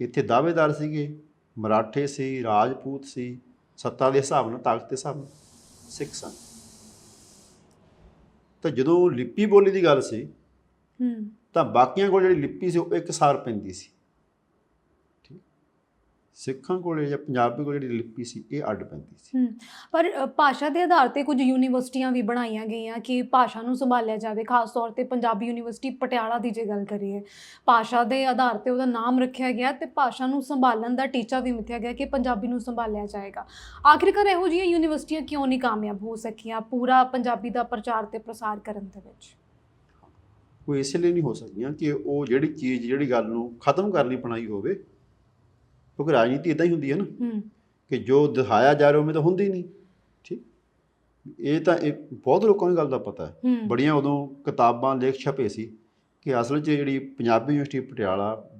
ਇੱਥੇ ਦਾਅਵੇਦਾਰ ਸੀਗੇ ਮਰਾਠੇ ਸੀ ਰਾਜਪੂਤ ਸੀ ਸੱਤਾ ਦੇ ਹਿਸਾਬ ਨਾਲ ਤਾਕਤ ਦੇ ਹਿਸਾਬ ਨਾਲ ਸਿੱਖ ਸਨ। ਤਾਂ ਜਦੋਂ ਲਿਪੀ ਬੋਲੀ ਦੀ ਗੱਲ ਸੀ ਹੂੰ। ਤਾਂ ਬਾਕੀਆਂ ਕੋਲ ਜਿਹੜੀ ਲਿਪੀ ਸੀ ਉਹ ਇੱਕ ਸਾਰ ਪੈਂਦੀ ਸੀ। ਸਿੱਖਾਂ ਕੋਲੇ ਜਾਂ ਪੰਜਾਬੀ ਕੋਲ ਜਿਹੜੀ ਲਿਪੀ ਸੀ ਇਹ ਅੱਡ ਪੈਂਦੀ ਸੀ। ਪਰ ਭਾਸ਼ਾ ਦੇ ਆਧਾਰ ਤੇ ਕੁਝ ਯੂਨੀਵਰਸਿਟੀਆਂ ਵੀ ਬਣਾਈਆਂ ਗਈਆਂ ਕਿ ਭਾਸ਼ਾ ਨੂੰ ਸੰਭਾਲਿਆ ਜਾਵੇ ਖਾਸ ਤੌਰ ਤੇ ਪੰਜਾਬੀ ਯੂਨੀਵਰਸਿਟੀ ਪਟਿਆਲਾ ਦੀ ਜੇ ਗੱਲ ਕਰੀਏ। ਭਾਸ਼ਾ ਦੇ ਆਧਾਰ ਤੇ ਉਹਦਾ ਨਾਮ ਰੱਖਿਆ ਗਿਆ ਤੇ ਭਾਸ਼ਾ ਨੂੰ ਸੰਭਾਲਣ ਦਾ ਟੀਚਾ ਵੀ ਮਿੱਥਿਆ ਗਿਆ ਕਿ ਪੰਜਾਬੀ ਨੂੰ ਸੰਭਾਲਿਆ ਜਾਏਗਾ। ਆਖਿਰਕਾਰ ਇਹੋ ਜਿਹੀਆਂ ਯੂਨੀਵਰਸਿਟੀਆਂ ਕਿਉਂ ਨਹੀਂ ਕਾਮਯਾਬ ਹੋ ਸਕੀਆਂ ਪੂਰਾ ਪੰਜਾਬੀ ਦਾ ਪ੍ਰਚਾਰ ਤੇ ਪ੍ਰਸਾਰ ਕਰਨ ਦੇ ਵਿੱਚ? ਉਹ ਇਸੇ ਲਈ ਨਹੀਂ ਹੋ ਸਕਦੀਆਂ ਕਿ ਉਹ ਜਿਹੜੀ ਚੀਜ਼ ਜਿਹੜੀ ਗੱਲ ਨੂੰ ਖਤਮ ਕਰਨ ਲਈ ਬਣਾਈ ਹੋਵੇ ਕਿਉਂਕਿ ਰਾਜਨੀਤੀ ਇਦਾਂ ਹੀ ਹੁੰਦੀ ਹੈ ਨਾ। ਕਿ ਜੋ ਦਿਖਾਇਆ ਜਾ ਰਿਹਾ ਉਵੇਂ ਤਾਂ ਹੁੰਦੀ ਨਹੀਂ ਠੀਕ? ਇਹ ਤਾਂ ਇਹ ਬਹੁਤ ਲੋਕਾਂ ਨੂੰ ਗੱਲ ਦਾ ਪਤਾ ਹੈ। ਬੜੀਆਂ ਉਦੋਂ ਕਿਤਾਬਾਂ ਲੇਖ ਛਪੇ ਸੀ ਕਿ ਅਸਲ 'ਚ ਜਿਹੜੀ ਪੰਜਾਬੀ ਯੂਨੀਵਰਸਿਟੀ ਪਟਿਆਲਾ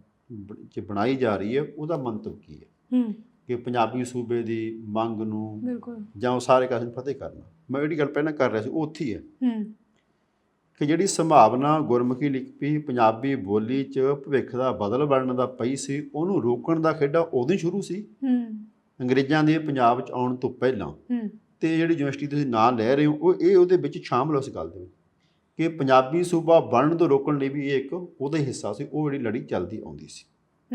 'ਚ ਬਣਾਈ ਜਾ ਰਹੀ ਹੈ ਉਹਦਾ ਮੰਤਵ ਕੀ ਹੈ? ਕਿ ਪੰਜਾਬੀ ਸੂਬੇ ਦੀ ਮੰਗ ਨੂੰ ਬਿਲਕੁਲ। ਜਾਂ ਉਹ ਸਾਰੇ ਕਾਰਨ ਫਤਿਹ ਕਰਨਾ। ਮੈਂ ਜਿਹੜੀ ਗੱਲ ਪਹਿਲਾਂ ਕਰ ਰਿਹਾ ਸੀ ਉਹ ਉੱਥੇ ਹੈ। ਹੂੰ। ਕਿ ਜਿਹੜੀ ਸੰਭਾਵਨਾ ਗੁਰਮੁਖੀ ਲਿਪੀ ਪੰਜਾਬੀ ਬੋਲੀ 'ਚ ਭਵਿੱਖ ਦਾ ਬਦਲ ਬਣਨ ਦਾ ਪਈ ਸੀ ਉਹਨੂੰ ਰੋਕਣ ਦਾ ਖੇਡਾ ਉਦੋਂ ਹੀ ਸ਼ੁਰੂ ਸੀ। ਹੂੰ। ਅੰਗਰੇਜ਼ਾਂ ਦੇ ਪੰਜਾਬ 'ਚ ਆਉਣ ਤੋਂ ਪਹਿਲਾਂ ਹੂੰ। ਤੇ ਜਿਹੜੀ ਯੂਨੀਵਰਸਿਟੀ ਤੁਸੀਂ ਨਾਂ ਲੈ ਰਹੇ ਹੋ ਉਹ ਇਹ ਉਹਦੇ ਵਿੱਚ ਸ਼ਾਮਲ ਹੋ ਇਸ ਗੱਲ ਦੇ ਵਿੱਚ ਕਿ ਪੰਜਾਬੀ ਸੂਬਾ ਬਣਨ ਤੋਂ ਰੋਕਣ ਲਈ ਵੀ ਇਹ ਇੱਕ ਉਹਦਾ ਹਿੱਸਾ ਸੀ ਉਹ ਜਿਹੜੀ ਲੜੀ ਚੱਲਦੀ ਆਉਂਦੀ ਸੀ।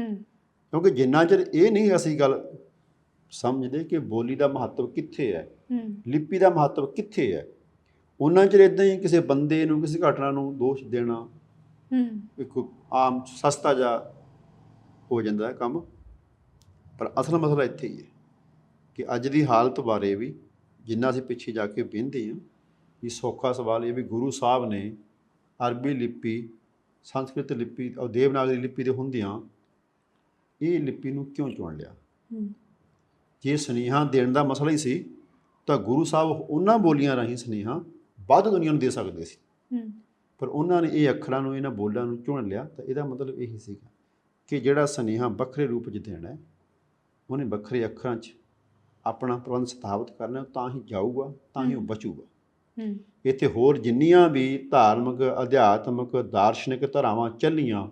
ਹੂੰ। ਕਿਉਂਕਿ ਜਿੰਨਾ ਚਿਰ ਇਹ ਨਹੀਂ ਅਸੀਂ ਗੱਲ ਸਮਝਦੇ ਕਿ ਬੋਲੀ ਦਾ ਮਹੱਤਵ ਕਿੱਥੇ ਹੈ ਹੂੰ। ਲਿਪੀ ਦਾ ਮਹੱਤਵ ਕਿੱਥੇ ਹੈ ਉਹਨਾਂ ਚਿਰ ਇਦਾਂ ਹੀ ਕਿਸੇ ਬੰਦੇ ਨੂੰ ਕਿਸੇ ਘਟਨਾ ਨੂੰ ਦੋਸ਼ ਦੇਣਾ ਹੂੰ। ਇੱਕ ਆਮ ਸਸਤਾ ਜਾ ਹੋ ਜਾਂਦਾ ਹੈ ਕੰਮ। ਪਰ ਅਸਲ ਮਸਲਾ ਇੱਥੇ ਹੀ ਹੈ ਕਿ ਅੱਜ ਦੀ ਹਾਲਤ ਬਾਰੇ ਵੀ ਜਿੰਨਾ ਅਸੀਂ ਪਿੱਛੇ ਜਾ ਕੇ ਵਹਿੰਦੇ ਹਾਂ ਇਹ ਸੌਖਾ ਸਵਾਲ ਇਹ ਵੀ ਗੁਰੂ ਸਾਹਿਬ ਨੇ ਅਰਬੀ ਲਿਪੀ ਸੰਸਕ੍ਰਿਤ ਲਿਪੀ ਔਰ ਦੇਵਨਾਗਰੀ ਲਿਪੀ ਦੇ ਹੁੰਦਿਆਂ ਇਹ ਲਿਪੀ ਨੂੰ ਕਿਉਂ ਚੁਣ ਲਿਆ? ਜੇ ਸੁਨੇਹਾ ਦੇਣ ਦਾ ਮਸਲਾ ਹੀ ਸੀ ਤਾਂ ਗੁਰੂ ਸਾਹਿਬ ਉਹਨਾਂ ਬੋਲੀਆਂ ਰਾਹੀਂ ਸੁਨੇਹਾ ਵੱਧ ਦੁਨੀਆ ਨੂੰ ਦੇ ਸਕਦੇ ਸੀ। ਹੂੰ। ਪਰ ਉਹਨਾਂ ਨੇ ਇਹ ਅੱਖਰਾਂ ਨੂੰ ਇਹਨਾਂ ਬੋਲਾਂ ਨੂੰ ਚੁਣ ਲਿਆ ਤਾਂ ਇਹਦਾ ਮਤਲਬ ਇਹੀ ਸੀਗਾ ਕਿ ਜਿਹੜਾ ਸੁਨੇਹਾ ਵੱਖਰੇ ਰੂਪ 'ਚ ਦੇਣਾ ਹੈ ਉਹਨੇ ਵੱਖਰੇ ਅੱਖਰਾਂ 'ਚ ਆਪਣਾ ਪ੍ਰਬੰਧ ਸਥਾਪਿਤ ਕਰਨਾ ਤਾਂ ਹੀ ਜਾਊਗਾ ਤਾਂ ਹੀ ਉਹ। ਬਚੂਗਾ। ਹੂੰ। ਇੱਥੇ ਹੋਰ ਜਿੰਨੀਆਂ ਵੀ ਧਾਰਮਿਕ ਅਧਿਆਤਮਿਕ ਦਾਰਸ਼ਨਿਕ ਧਾਰਾਵਾਂ ਚੱਲੀਆਂ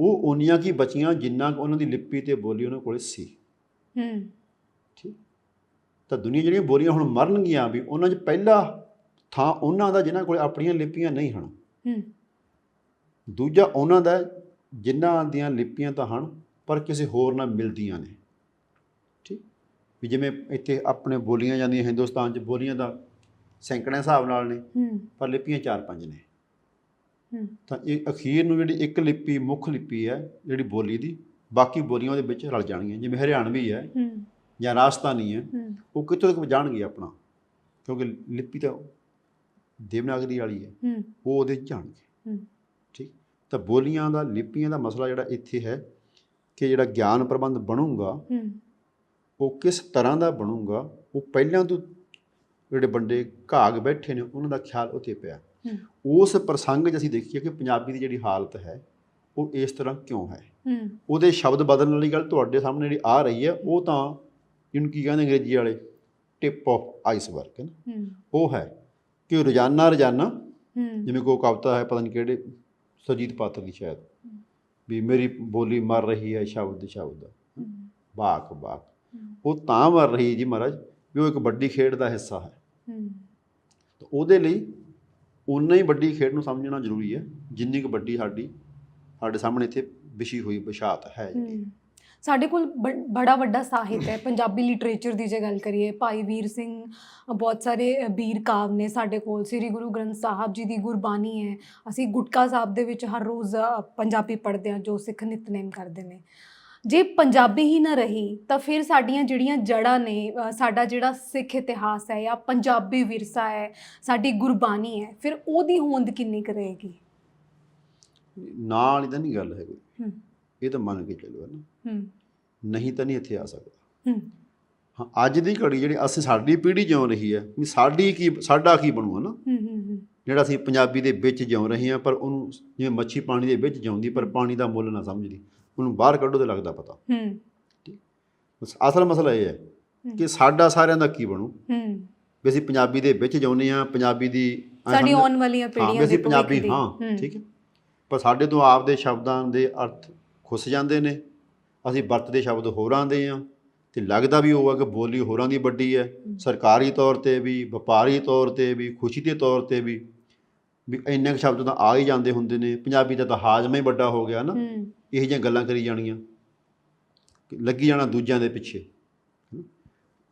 ਉਹ ਓਨੀਆਂ ਕੀ ਬਚੀਆਂ ਜਿੰਨਾ ਉਹਨਾਂ ਦੀ ਲਿਪੀ ਤੇ ਬੋਲੀ ਉਹਨਾਂ ਕੋਲੇ ਸੀ। ਹੂੰ। ਠੀਕ? ਤਾਂ ਦੁਨੀਆ ਜਿਹੜੀਆਂ ਬੋਲੀਆਂ ਹੁਣ ਮਰਨਗੀਆਂ ਵੀ ਉਹਨਾਂ 'ਚ ਪਹਿਲਾ ਥਾਂ ਉਹਨਾਂ ਦਾ ਜਿਨ੍ਹਾਂ ਕੋਲੇ ਆਪਣੀਆਂ ਲਿਪੀਆਂ ਨਹੀਂ ਹਨ। ਹੂੰ। ਦੂਜਾ ਉਹਨਾਂ ਦਾ ਜਿਨ੍ਹਾਂ ਦੀਆਂ ਲਿਪੀਆਂ ਤਾਂ ਹਨ ਪਰ ਕਿਸੇ ਹੋਰ ਨਾਲ ਮਿਲਦੀਆਂ ਨੇ। ਠੀਕ? ਵੀ ਜਿਵੇਂ ਇੱਥੇ ਆਪਣੇ ਬੋਲੀਆਂ ਜਾਂਦੀਆਂ ਹਿੰਦੁਸਤਾਨ 'ਚ ਬੋਲੀਆਂ ਦਾ ਸੈਂਕੜਿਆਂ ਹਿਸਾਬ ਨਾਲ ਨੇ ਹੂੰ। ਪਰ ਲਿਪੀਆਂ ਚਾਰ ਪੰਜ ਨੇ। ਹੂੰ। ਤਾਂ ਇਹ ਅਖੀਰ ਨੂੰ ਜਿਹੜੀ ਇੱਕ ਲਿਪੀ ਮੁੱਖ ਲਿਪੀ ਹੈ ਜਿਹੜੀ ਬੋਲੀ ਦੀ ਬਾਕੀ ਬੋਲੀਆਂ ਉਹਦੇ ਵਿੱਚ ਰਲ ਜਾਣਗੀਆਂ। ਜਿਵੇਂ ਹਰਿਆਣਵੀ ਹੈ ਹੂੰ। ਜਾਂ ਰਾਜਸਥਾਨੀ ਹੈ ਹੂੰ। ਉਹ ਕਿੱਥੋਂ ਤੱਕ ਜਾਣਗੇ ਆਪਣਾ? ਕਿਉਂਕਿ ਲਿਪੀ ਤਾਂ ਦੇਵਨਾਗਰੀ ਵਾਲੀ ਹੈ। ਉਹ ਉਹਦੇ ਜਾਣਗੇ। ਠੀਕ? ਤਾਂ ਬੋਲੀਆਂ ਦਾ ਲਿਪੀਆਂ ਦਾ ਮਸਲਾ ਜਿਹੜਾ ਇੱਥੇ ਹੈ ਕਿ ਜਿਹੜਾ ਗਿਆਨ ਪ੍ਰਬੰਧ ਬਣੂਗਾ ਉਹ ਕਿਸ ਤਰ੍ਹਾਂ ਦਾ ਬਣੂਗਾ ਉਹ ਪਹਿਲਾਂ ਤੋਂ ਜਿਹੜੇ ਬੰਦੇ ਘਾਗ ਬੈਠੇ ਨੇ ਉਹਨਾਂ ਦਾ ਖਿਆਲ ਉੱਤੇ ਪਿਆ। ਉਸ ਪ੍ਰਸੰਗ 'ਚ ਅਸੀਂ ਦੇਖੀਏ ਕਿ ਪੰਜਾਬੀ ਦੀ ਜਿਹੜੀ ਹਾਲਤ ਹੈ ਉਹ ਇਸ ਤਰ੍ਹਾਂ ਕਿਉਂ ਹੈ? ਉਹਦੇ ਸ਼ਬਦ ਬਦਲਣ ਵਾਲੀ ਗੱਲ ਤੁਹਾਡੇ ਸਾਹਮਣੇ ਜਿਹੜੀ ਆ ਰਹੀ ਹੈ ਉਹ ਤਾਂ ਜਿਹਨੂੰ ਕੀ ਕਹਿੰਦੇ ਅੰਗਰੇਜ਼ੀ ਵਾਲੇ ਟਿਪ ਆਫ ਆਈਸਬਰਗ ਉਹ ਹੈ। ਕਿ ਰੋਜ਼ਾਨਾ ਰੋਜ਼ਾਨਾ ਹੂੰ। ਜਿਵੇਂ ਕੋਈ ਕਵਿਤਾ ਹੈ ਪਤਾ ਨਹੀਂ ਕਿਹੜੇ ਸੁਰਜੀਤ ਪਾਤਰ ਦੀ ਸ਼ਾਇਦ। ਵੀ ਮੇਰੀ ਬੋਲੀ ਮਰ ਰਹੀ ਹੈ ਸ਼ਬਦ ਸ਼ਬਦ। ਬਾਕ ਬਾਕ ਉਹ ਤਾਂ ਮਰ ਰਹੀ ਜੀ ਮਹਾਰਾਜ ਵੀ ਉਹ ਇੱਕ ਵੱਡੀ ਖੇਡ ਦਾ ਹਿੱਸਾ ਹੈ। ਤਾਂ ਉਹਦੇ ਲਈ ਉਨਾ ਹੀ ਵੱਡੀ ਖੇਡ ਨੂੰ ਸਮਝਣਾ ਜ਼ਰੂਰੀ ਹੈ ਜਿੰਨੀ ਕੁ ਵੱਡੀ ਸਾਡੀ ਸਾਡੇ ਸਾਹਮਣੇ ਇੱਥੇ ਵਿਛੀ ਹੋਈ ਵਿਸ਼ਾਤ ਹੈ ਜਿਹੜੀ। ਸਾਡੇ ਕੋਲ ਬੜਾ ਵੱਡਾ ਸਾਹਿਤ ਹੈ। ਪੰਜਾਬੀ ਲਿਟਰੇਚਰ ਦੀ ਜੇ ਗੱਲ ਕਰੀਏ ਭਾਈ ਵੀਰ ਸਿੰਘ ਬਹੁਤ ਸਾਰੇ ਵੀਰ ਕਾਵ ਨੇ ਸਾਡੇ ਕੋਲ। ਸ੍ਰੀ ਗੁਰੂ ਗ੍ਰੰਥ ਸਾਹਿਬ ਜੀ ਦੀ ਗੁਰਬਾਣੀ ਹੈ। ਅਸੀਂ ਗੁਟਕਾ ਸਾਹਿਬ ਦੇ ਵਿੱਚ ਹਰ ਰੋਜ਼ ਪੰਜਾਬੀ ਪੜ੍ਹਦੇ ਹਾਂ ਜੋ ਸਿੱਖ ਨਿਤਨੇਮ ਕਰਦੇ ਨੇ। ਜੇ ਪੰਜਾਬੀ ਹੀ ਨਾ ਰਹੀ ਤਾਂ ਫਿਰ ਸਾਡੀਆਂ ਜਿਹੜੀਆਂ ਜੜ੍ਹਾਂ ਨੇ ਸਾਡਾ ਜਿਹੜਾ ਸਿੱਖ ਇਤਿਹਾਸ ਹੈ ਜਾਂ ਪੰਜਾਬੀ ਵਿਰਸਾ ਹੈ ਸਾਡੀ ਗੁਰਬਾਣੀ ਹੈ ਫਿਰ ਉਹਦੀ ਹੋਂਦ ਕਿੰਨੀ ਕੁ ਰਹੇਗੀ? ਨਾਲ ਤਾਂ ਨਹੀਂ ਗੱਲ ਹੈ ਕੋਈ ਹੂੰ। ਇਹ ਤਾਂ ਮੰਨ ਕੇ ਚੱਲੋ ਨਾ। ਹੂੰ। ਨਹੀਂ ਤਾਂ ਨਹੀਂ ਇੱਥੇ ਆ ਸਕਦਾ। ਹੂੰ। ਹਾਂ ਅੱਜ ਦੀ ਘੜੀ ਜਿਹੜੀ ਅਸੀਂ ਸਾਡੀ ਪੀੜ੍ਹੀ ਜਿਉ ਰਹੀ ਹੈ ਵੀ ਸਾਡੀ ਕੀ ਸਾਡਾ ਕੀ ਬਣੂ ਹੈ ਨਾ। ਹੂੰ ਹੂੰ ਹੂੰ। ਜਿਹੜਾ ਅਸੀਂ ਪੰਜਾਬੀ ਦੇ ਵਿੱਚ ਜਿਉ ਰਹੇ ਹਾਂ ਪਰ ਉਹਨੂੰ ਜਿਵੇਂ ਮੱਛੀ ਪਾਣੀ ਦੇ ਵਿੱਚ ਜਿਉਂਦੀ ਪਰ ਪਾਣੀ ਦਾ ਮੁੱਲ ਨਾ ਸਮਝਦੀ। ਉਹਨੂੰ ਬਾਹਰ ਕੱਢੋ ਤੇ ਲੱਗਦਾ ਪਤਾ। ਹੂੰ। ਬਸ ਅਸਲ ਮਸਲਾ ਇਹ ਹੈ ਕਿ ਸਾਡਾ ਸਾਰਿਆਂ ਦਾ ਕੀ ਬਣੂ? ਹੂੰ। ਵੀ ਅਸੀਂ ਪੰਜਾਬੀ ਦੇ ਵਿੱਚ ਜਿਉਂਦੇ ਹਾਂ ਪੰਜਾਬੀ ਦੀ ਸਾਡੀ ਆਉਣ ਵਾਲੀਆਂ ਪੀੜ੍ਹੀਆਂ ਦੇ ਭਵਿੱਖ ਪੰਜਾਬੀ ਦੀ। ਹਾਂ ਹੂੰ, ਠੀਕ ਹੈ। ਪਰ ਸਾਡੇ ਤੋਂ ਆਪ ਦੇ ਸ਼ਬਦਾਂ ਦੇ ਅਰਥ ਖੁੱਸ ਜਾਂਦੇ ਨੇ। ਅਸੀਂ ਵਰਤਦੇ ਸ਼ਬਦ ਹੋਰਾਂ ਦੇ ਆ ਤੇ ਲੱਗਦਾ ਵੀ ਉਹ ਆ ਕਿ ਬੋਲੀ ਹੋਰਾਂ ਦੀ ਵੱਡੀ ਹੈ। ਸਰਕਾਰੀ ਤੌਰ ਤੇ ਵੀ ਵਪਾਰੀ ਤੌਰ ਤੇ ਵੀ ਖੁਸ਼ੀ ਦੇ ਤੌਰ ਤੇ ਵੀ ਵੀ ਇੰਨੇ ਕੁ ਸ਼ਬਦ ਤਾਂ ਆ ਹੀ ਜਾਂਦੇ ਹੁੰਦੇ ਨੇ। ਪੰਜਾਬੀ ਦਾ ਤਾਂ ਹਾਜ਼ਮਾ ਹੀ ਵੱਡਾ ਹੋ ਗਿਆ ਨਾ। ਇਹੋ ਜਿਹੀਆਂ ਗੱਲਾਂ ਕਰੀ ਜਾਣੀਆਂ। ਲੱਗੀ ਜਾਣਾ ਦੂਜਿਆਂ ਦੇ ਪਿੱਛੇ।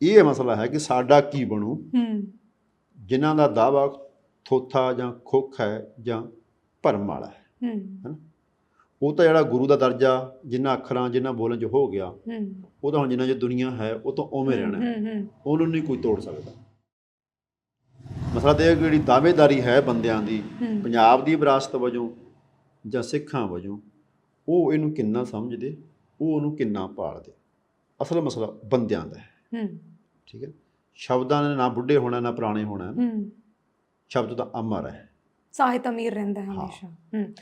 ਇਹ ਮਸਲਾ ਹੈ ਕਿ ਸਾਡਾ ਕੀ ਬਣੂ? ਜਿਨ੍ਹਾਂ ਦਾ ਦਾਵਾ ਥੋਥਾ ਜਾਂ ਖੁੱਖ ਹੈ ਜਾਂ ਭਰਮ ਵਾਲਾ ਹੈ। ਹੂੰ। ਉਹ ਤਾਂ ਜਿਹੜਾ ਗੁਰੂ ਦਾ ਦਰਜਾ ਜਿੰਨਾ ਅੱਖਰਾਂ ਜਿੰਨਾ ਬੋਲਣ ਚ ਹੋ ਗਿਆ ਉਹ ਤਾਂ ਹੁਣ ਜਿੰਨਾ ਚ ਦੁਨੀਆ ਹੈ ਉਹ ਤਾਂ ਉਵੇਂ ਰਹਿਣਾ ਹੈ। ਉਹਨੂੰ ਨਹੀਂ ਕੋਈ ਤੋੜ ਸਕਦਾ। ਮਸਲਾ ਤੇ ਇਹ ਜਿਹੜੀ ਦਾਅਵੇਦਾਰੀ ਹੈ ਬੰਦਿਆਂ ਦੀ ਪੰਜਾਬ ਦੀ ਵਿਰਾਸਤ ਵਜੋਂ ਜਾਂ ਸਿੱਖਾਂ ਵਜੋਂ ਉਹ ਇਹਨੂੰ ਕਿੰਨਾ ਸਮਝਦੇ ਉਹ ਉਹਨੂੰ ਕਿੰਨਾ ਪਾਲਦੇ? ਅਸਲ ਮਸਲਾ ਬੰਦਿਆਂ ਦਾ ਹੈ। ਠੀਕ ਹੈ? ਸ਼ਬਦਾਂ ਨੇ ਨਾ ਬੁੱਢੇ ਹੋਣਾ ਨਾ ਪੁਰਾਣੇ ਹੋਣਾ। ਸ਼ਬਦ ਤਾਂ ਅਮਰ ਹੈ। ਸਾਹਿਤ ਅਮੀਰ ਰਹਿੰਦਾ। ਹਮੇਸ਼ਾ। ਹੂੰ।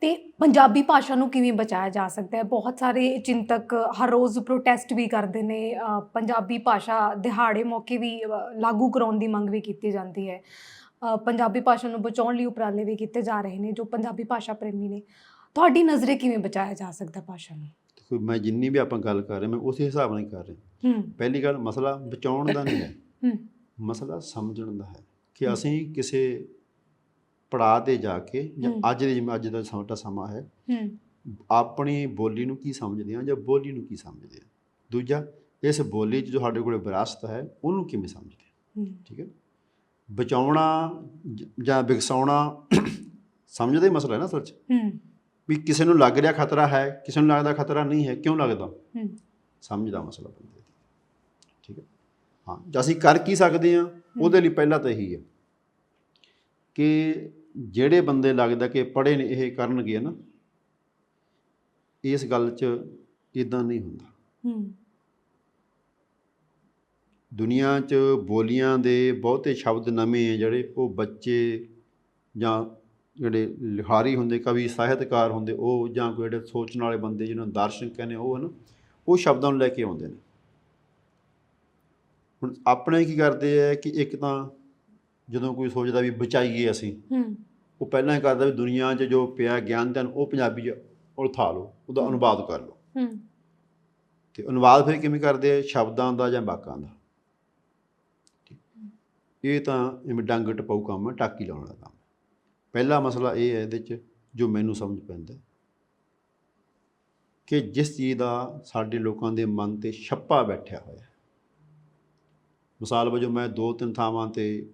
ਤੇ ਪੰਜਾਬੀ ਭਾਸ਼ਾ ਨੂੰ ਕਿਵੇਂ ਬਚਾਇਆ ਜਾ ਸਕਦਾ ਹੈ? ਬਹੁਤ ਸਾਰੇ ਚਿੰਤਕ ਹਰ ਰੋਜ਼ ਪ੍ਰੋਟੈਸਟ ਵੀ ਕਰਦੇ ਨੇ ਪੰਜਾਬੀ ਭਾਸ਼ਾ ਦਿਹਾੜੇ ਮੌਕੇ ਵੀ ਲਾਗੂ ਕਰਾਉਣ ਦੀ ਮੰਗ ਵੀ ਕੀਤੀ ਜਾਂਦੀ ਹੈ। ਪੰਜਾਬੀ ਭਾਸ਼ਾ ਨੂੰ ਬਚਾਉਣ ਲਈ ਉਪਰਾਲੇ ਵੀ ਕੀਤੇ ਜਾ ਰਹੇ ਨੇ ਜੋ ਪੰਜਾਬੀ ਭਾਸ਼ਾ ਪ੍ਰੇਮੀ ਨੇ। ਤੁਹਾਡੀ ਨਜ਼ਰੇ ਕਿਵੇਂ ਬਚਾਇਆ ਜਾ ਸਕਦਾ ਭਾਸ਼ਾ ਨੂੰ? ਦੇਖੋ ਮੈਂ ਜਿੰਨੀ ਵੀ ਆਪਾਂ ਗੱਲ ਕਰ ਰਹੇ ਮੈਂ ਉਸੇ ਹਿਸਾਬ ਨਾਲ ਹੀ ਕਰ ਰਿਹਾ। ਪਹਿਲੀ ਗੱਲ ਮਸਲਾ ਬਚਾਉਣ ਦਾ ਨਹੀਂ ਹੂੰ। ਮਸਲਾ ਸਮਝਣ ਦਾ ਹੈ ਕਿ ਅਸੀਂ ਕਿਸੇ ਪੜਾਅ ਤੇ ਜਾ ਕੇ ਜਾਂ। ਅੱਜ ਦੇ ਜਿਵੇਂ ਅੱਜ ਦਾ ਸਾਡਾ ਸਮਾਂ ਹੈ। ਹੂੰ। ਆਪਣੀ ਬੋਲੀ ਨੂੰ ਕੀ ਸਮਝਦੇ ਹਾਂ ਜਾਂ ਬੋਲੀ ਨੂੰ ਕੀ ਸਮਝਦੇ ਹਾਂ? ਦੂਜਾ ਇਸ ਬੋਲੀ 'ਚ ਜੋ ਸਾਡੇ ਕੋਲ ਵਿਰਾਸਤ ਹੈ ਉਹਨੂੰ ਕਿਵੇਂ ਸਮਝਦੇ ਹੂੰ? ਠੀਕ ਹੈ? ਬਚਾਉਣਾ ਜ- ਵਿਕਸਾਉਣਾ ਸਮਝਦਾ ਹੀ ਮਸਲਾ ਹੈ ਨਾ ਅਸਲ 'ਚ? ਹੂੰ। ਵੀ ਕਿਸੇ ਨੂੰ ਲੱਗ ਰਿਹਾ ਖਤਰਾ ਹੈ ਕਿਸੇ ਨੂੰ ਲੱਗਦਾ ਖਤਰਾ ਨਹੀਂ ਹੈ ਕਿਉਂ ਲੱਗਦਾ? ਹੂੰ। ਸਮਝਦਾ ਮਸਲਾ ਬੰਦੇ ਦੀ ਠੀਕ ਹੈ? ਹਾਂ ਜੇ ਅਸੀਂ ਕਰ ਕੀ ਸਕਦੇ ਹਾਂ। ਉਹਦੇ ਲਈ ਪਹਿਲਾਂ ਤਾਂ ਇਹੀ ਹੈ ਕਿ ਜਿਹੜੇ ਬੰਦੇ ਲੱਗਦਾ ਕਿ ਪੜ੍ਹੇ ਨੇ ਇਹ ਕਰਨਗੇ ਨਾ ਇਸ ਗੱਲ 'ਚ ਇਦਾਂ ਨਹੀਂ ਹੁੰਦਾ। ਹੂੰ। ਦੁਨੀਆ 'ਚ ਬੋਲੀਆਂ ਦੇ ਬਹੁਤੇ ਸ਼ਬਦ ਨਵੇਂ ਹੈ ਜਿਹੜੇ ਉਹ ਬੱਚੇ ਜਾਂ ਜਿਹੜੇ ਲਿਖਾਰੀ ਹੁੰਦੇ ਕਵੀ ਸਾਹਿਤਕਾਰ ਹੁੰਦੇ ਉਹ ਜਾਂ ਕੋਈ ਜਿਹੜੇ ਸੋਚਣ ਵਾਲੇ ਬੰਦੇ ਜਿਹਨਾਂ ਨੂੰ ਦਾਰਸ਼ਨਿਕ ਕਹਿੰਦੇ ਉਹ ਹਨ ਉਹ ਸ਼ਬਦਾਂ ਨੂੰ ਲੈ ਕੇ ਆਉਂਦੇ ਨੇ। ਹੁਣ ਆਪਣੇ ਕੀ ਕਰਦੇ ਆ ਕਿ ਇੱਕ ਤਾਂ ਜਦੋਂ ਕੋਈ ਸੋਚਦਾ ਵੀ ਬਚਾਈਏ ਅਸੀਂ ਹੂੰ। ਉਹ ਪਹਿਲਾਂ ਹੀ ਕਰਦਾ ਵੀ ਦੁਨੀਆ 'ਚ ਜੋ ਪਿਆ ਗਿਆਨ ਧਨ ਉਹ ਪੰਜਾਬੀ 'ਚ ਉਲਥਾ ਲਓ ਉਹਦਾ ਅਨੁਵਾਦ ਕਰ ਲਓ। ਹੂੰ। ਤੇ ਅਨੁਵਾਦ ਫਿਰ ਕਿਵੇਂ ਕਰਦੇ ਆ? ਸ਼ਬਦਾਂ ਦਾ ਜਾਂ ਵਾਕਾਂ ਦਾ? ਇਹ ਤਾਂ ਜਿਵੇਂ ਡੰਗ ਟਪਾਊ ਕੰਮ ਟਾਕੀ ਲਾਉਣ ਦਾ ਕੰਮ। ਪਹਿਲਾ ਮਸਲਾ ਇਹ ਹੈ ਇਹਦੇ 'ਚ ਜੋ ਮੈਨੂੰ ਸਮਝ ਪੈਂਦਾ ਕਿ ਜਿਸ ਚੀਜ਼ ਦਾ ਸਾਡੇ ਲੋਕਾਂ ਦੇ ਮਨ ਤੇ ਛੱਪਾ ਬੈਠਿਆ ਹੋਇਆ। ਮਿਸਾਲ ਵਜੋਂ ਮੈਂ ਦੋ ਤਿੰਨ ਥਾਵਾਂ ਤੇ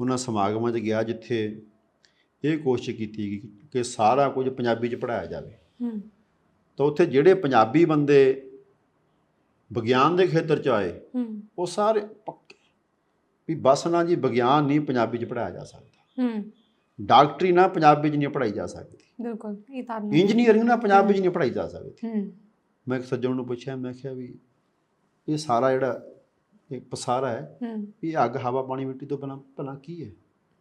ਉਹਨਾਂ ਸਮਾਗਮਾਂ 'ਚ ਗਿਆ ਜਿੱਥੇ ਇਹ ਕੋਸ਼ਿਸ਼ ਕੀਤੀ ਗਈ ਕਿ ਸਾਰਾ ਕੁਝ ਪੰਜਾਬੀ 'ਚ ਪੜ੍ਹਾਇਆ ਜਾਵੇ। ਹੂੰ। ਤਾਂ ਉੱਥੇ ਜਿਹੜੇ ਪੰਜਾਬੀ ਬੰਦੇ ਵਿਗਿਆਨ ਦੇ ਖੇਤਰ 'ਚ ਆਏ ਹੂੰ। ਉਹ ਸਾਰੇ ਪੱਕੇ ਵੀ ਬਸ ਨਾ ਜੀ ਵਿਗਿਆਨ ਨਹੀਂ ਪੰਜਾਬੀ 'ਚ ਪੜ੍ਹਾਇਆ ਜਾ ਸਕਦਾ। ਹੂੰ। ਡਾਕਟਰੀ ਨਾ ਪੰਜਾਬੀ 'ਚ ਨਹੀਂ ਪੜ੍ਹਾਈ ਜਾ ਸਕਦੀ। ਬਿਲਕੁਲ ਇਹ ਧਾਰਨਾ ਇੰਜੀਨੀਅਰਿੰਗ ਨਾ ਪੰਜਾਬੀ 'ਚ ਨਹੀਂ ਪੜ੍ਹਾਈ ਜਾ ਸਕਦੀ। ਹੂੰ। ਮੈਂ ਇੱਕ ਸੱਜਣ ਨੂੰ ਪੁੱਛਿਆ ਮੈਂ ਕਿਹਾ ਵੀ ਇਹ ਸਾਰਾ ਜਿਹੜਾ ਇਹ ਪਸਾਰਾ ਹੈ ਹੂੰ। ਇਹ ਅੱਗ ਹਵਾ ਪਾਣੀ ਮਿੱਟੀ ਤੋਂ ਬਿਨਾਂ ਭਲਾ ਕੀ ਹੈ?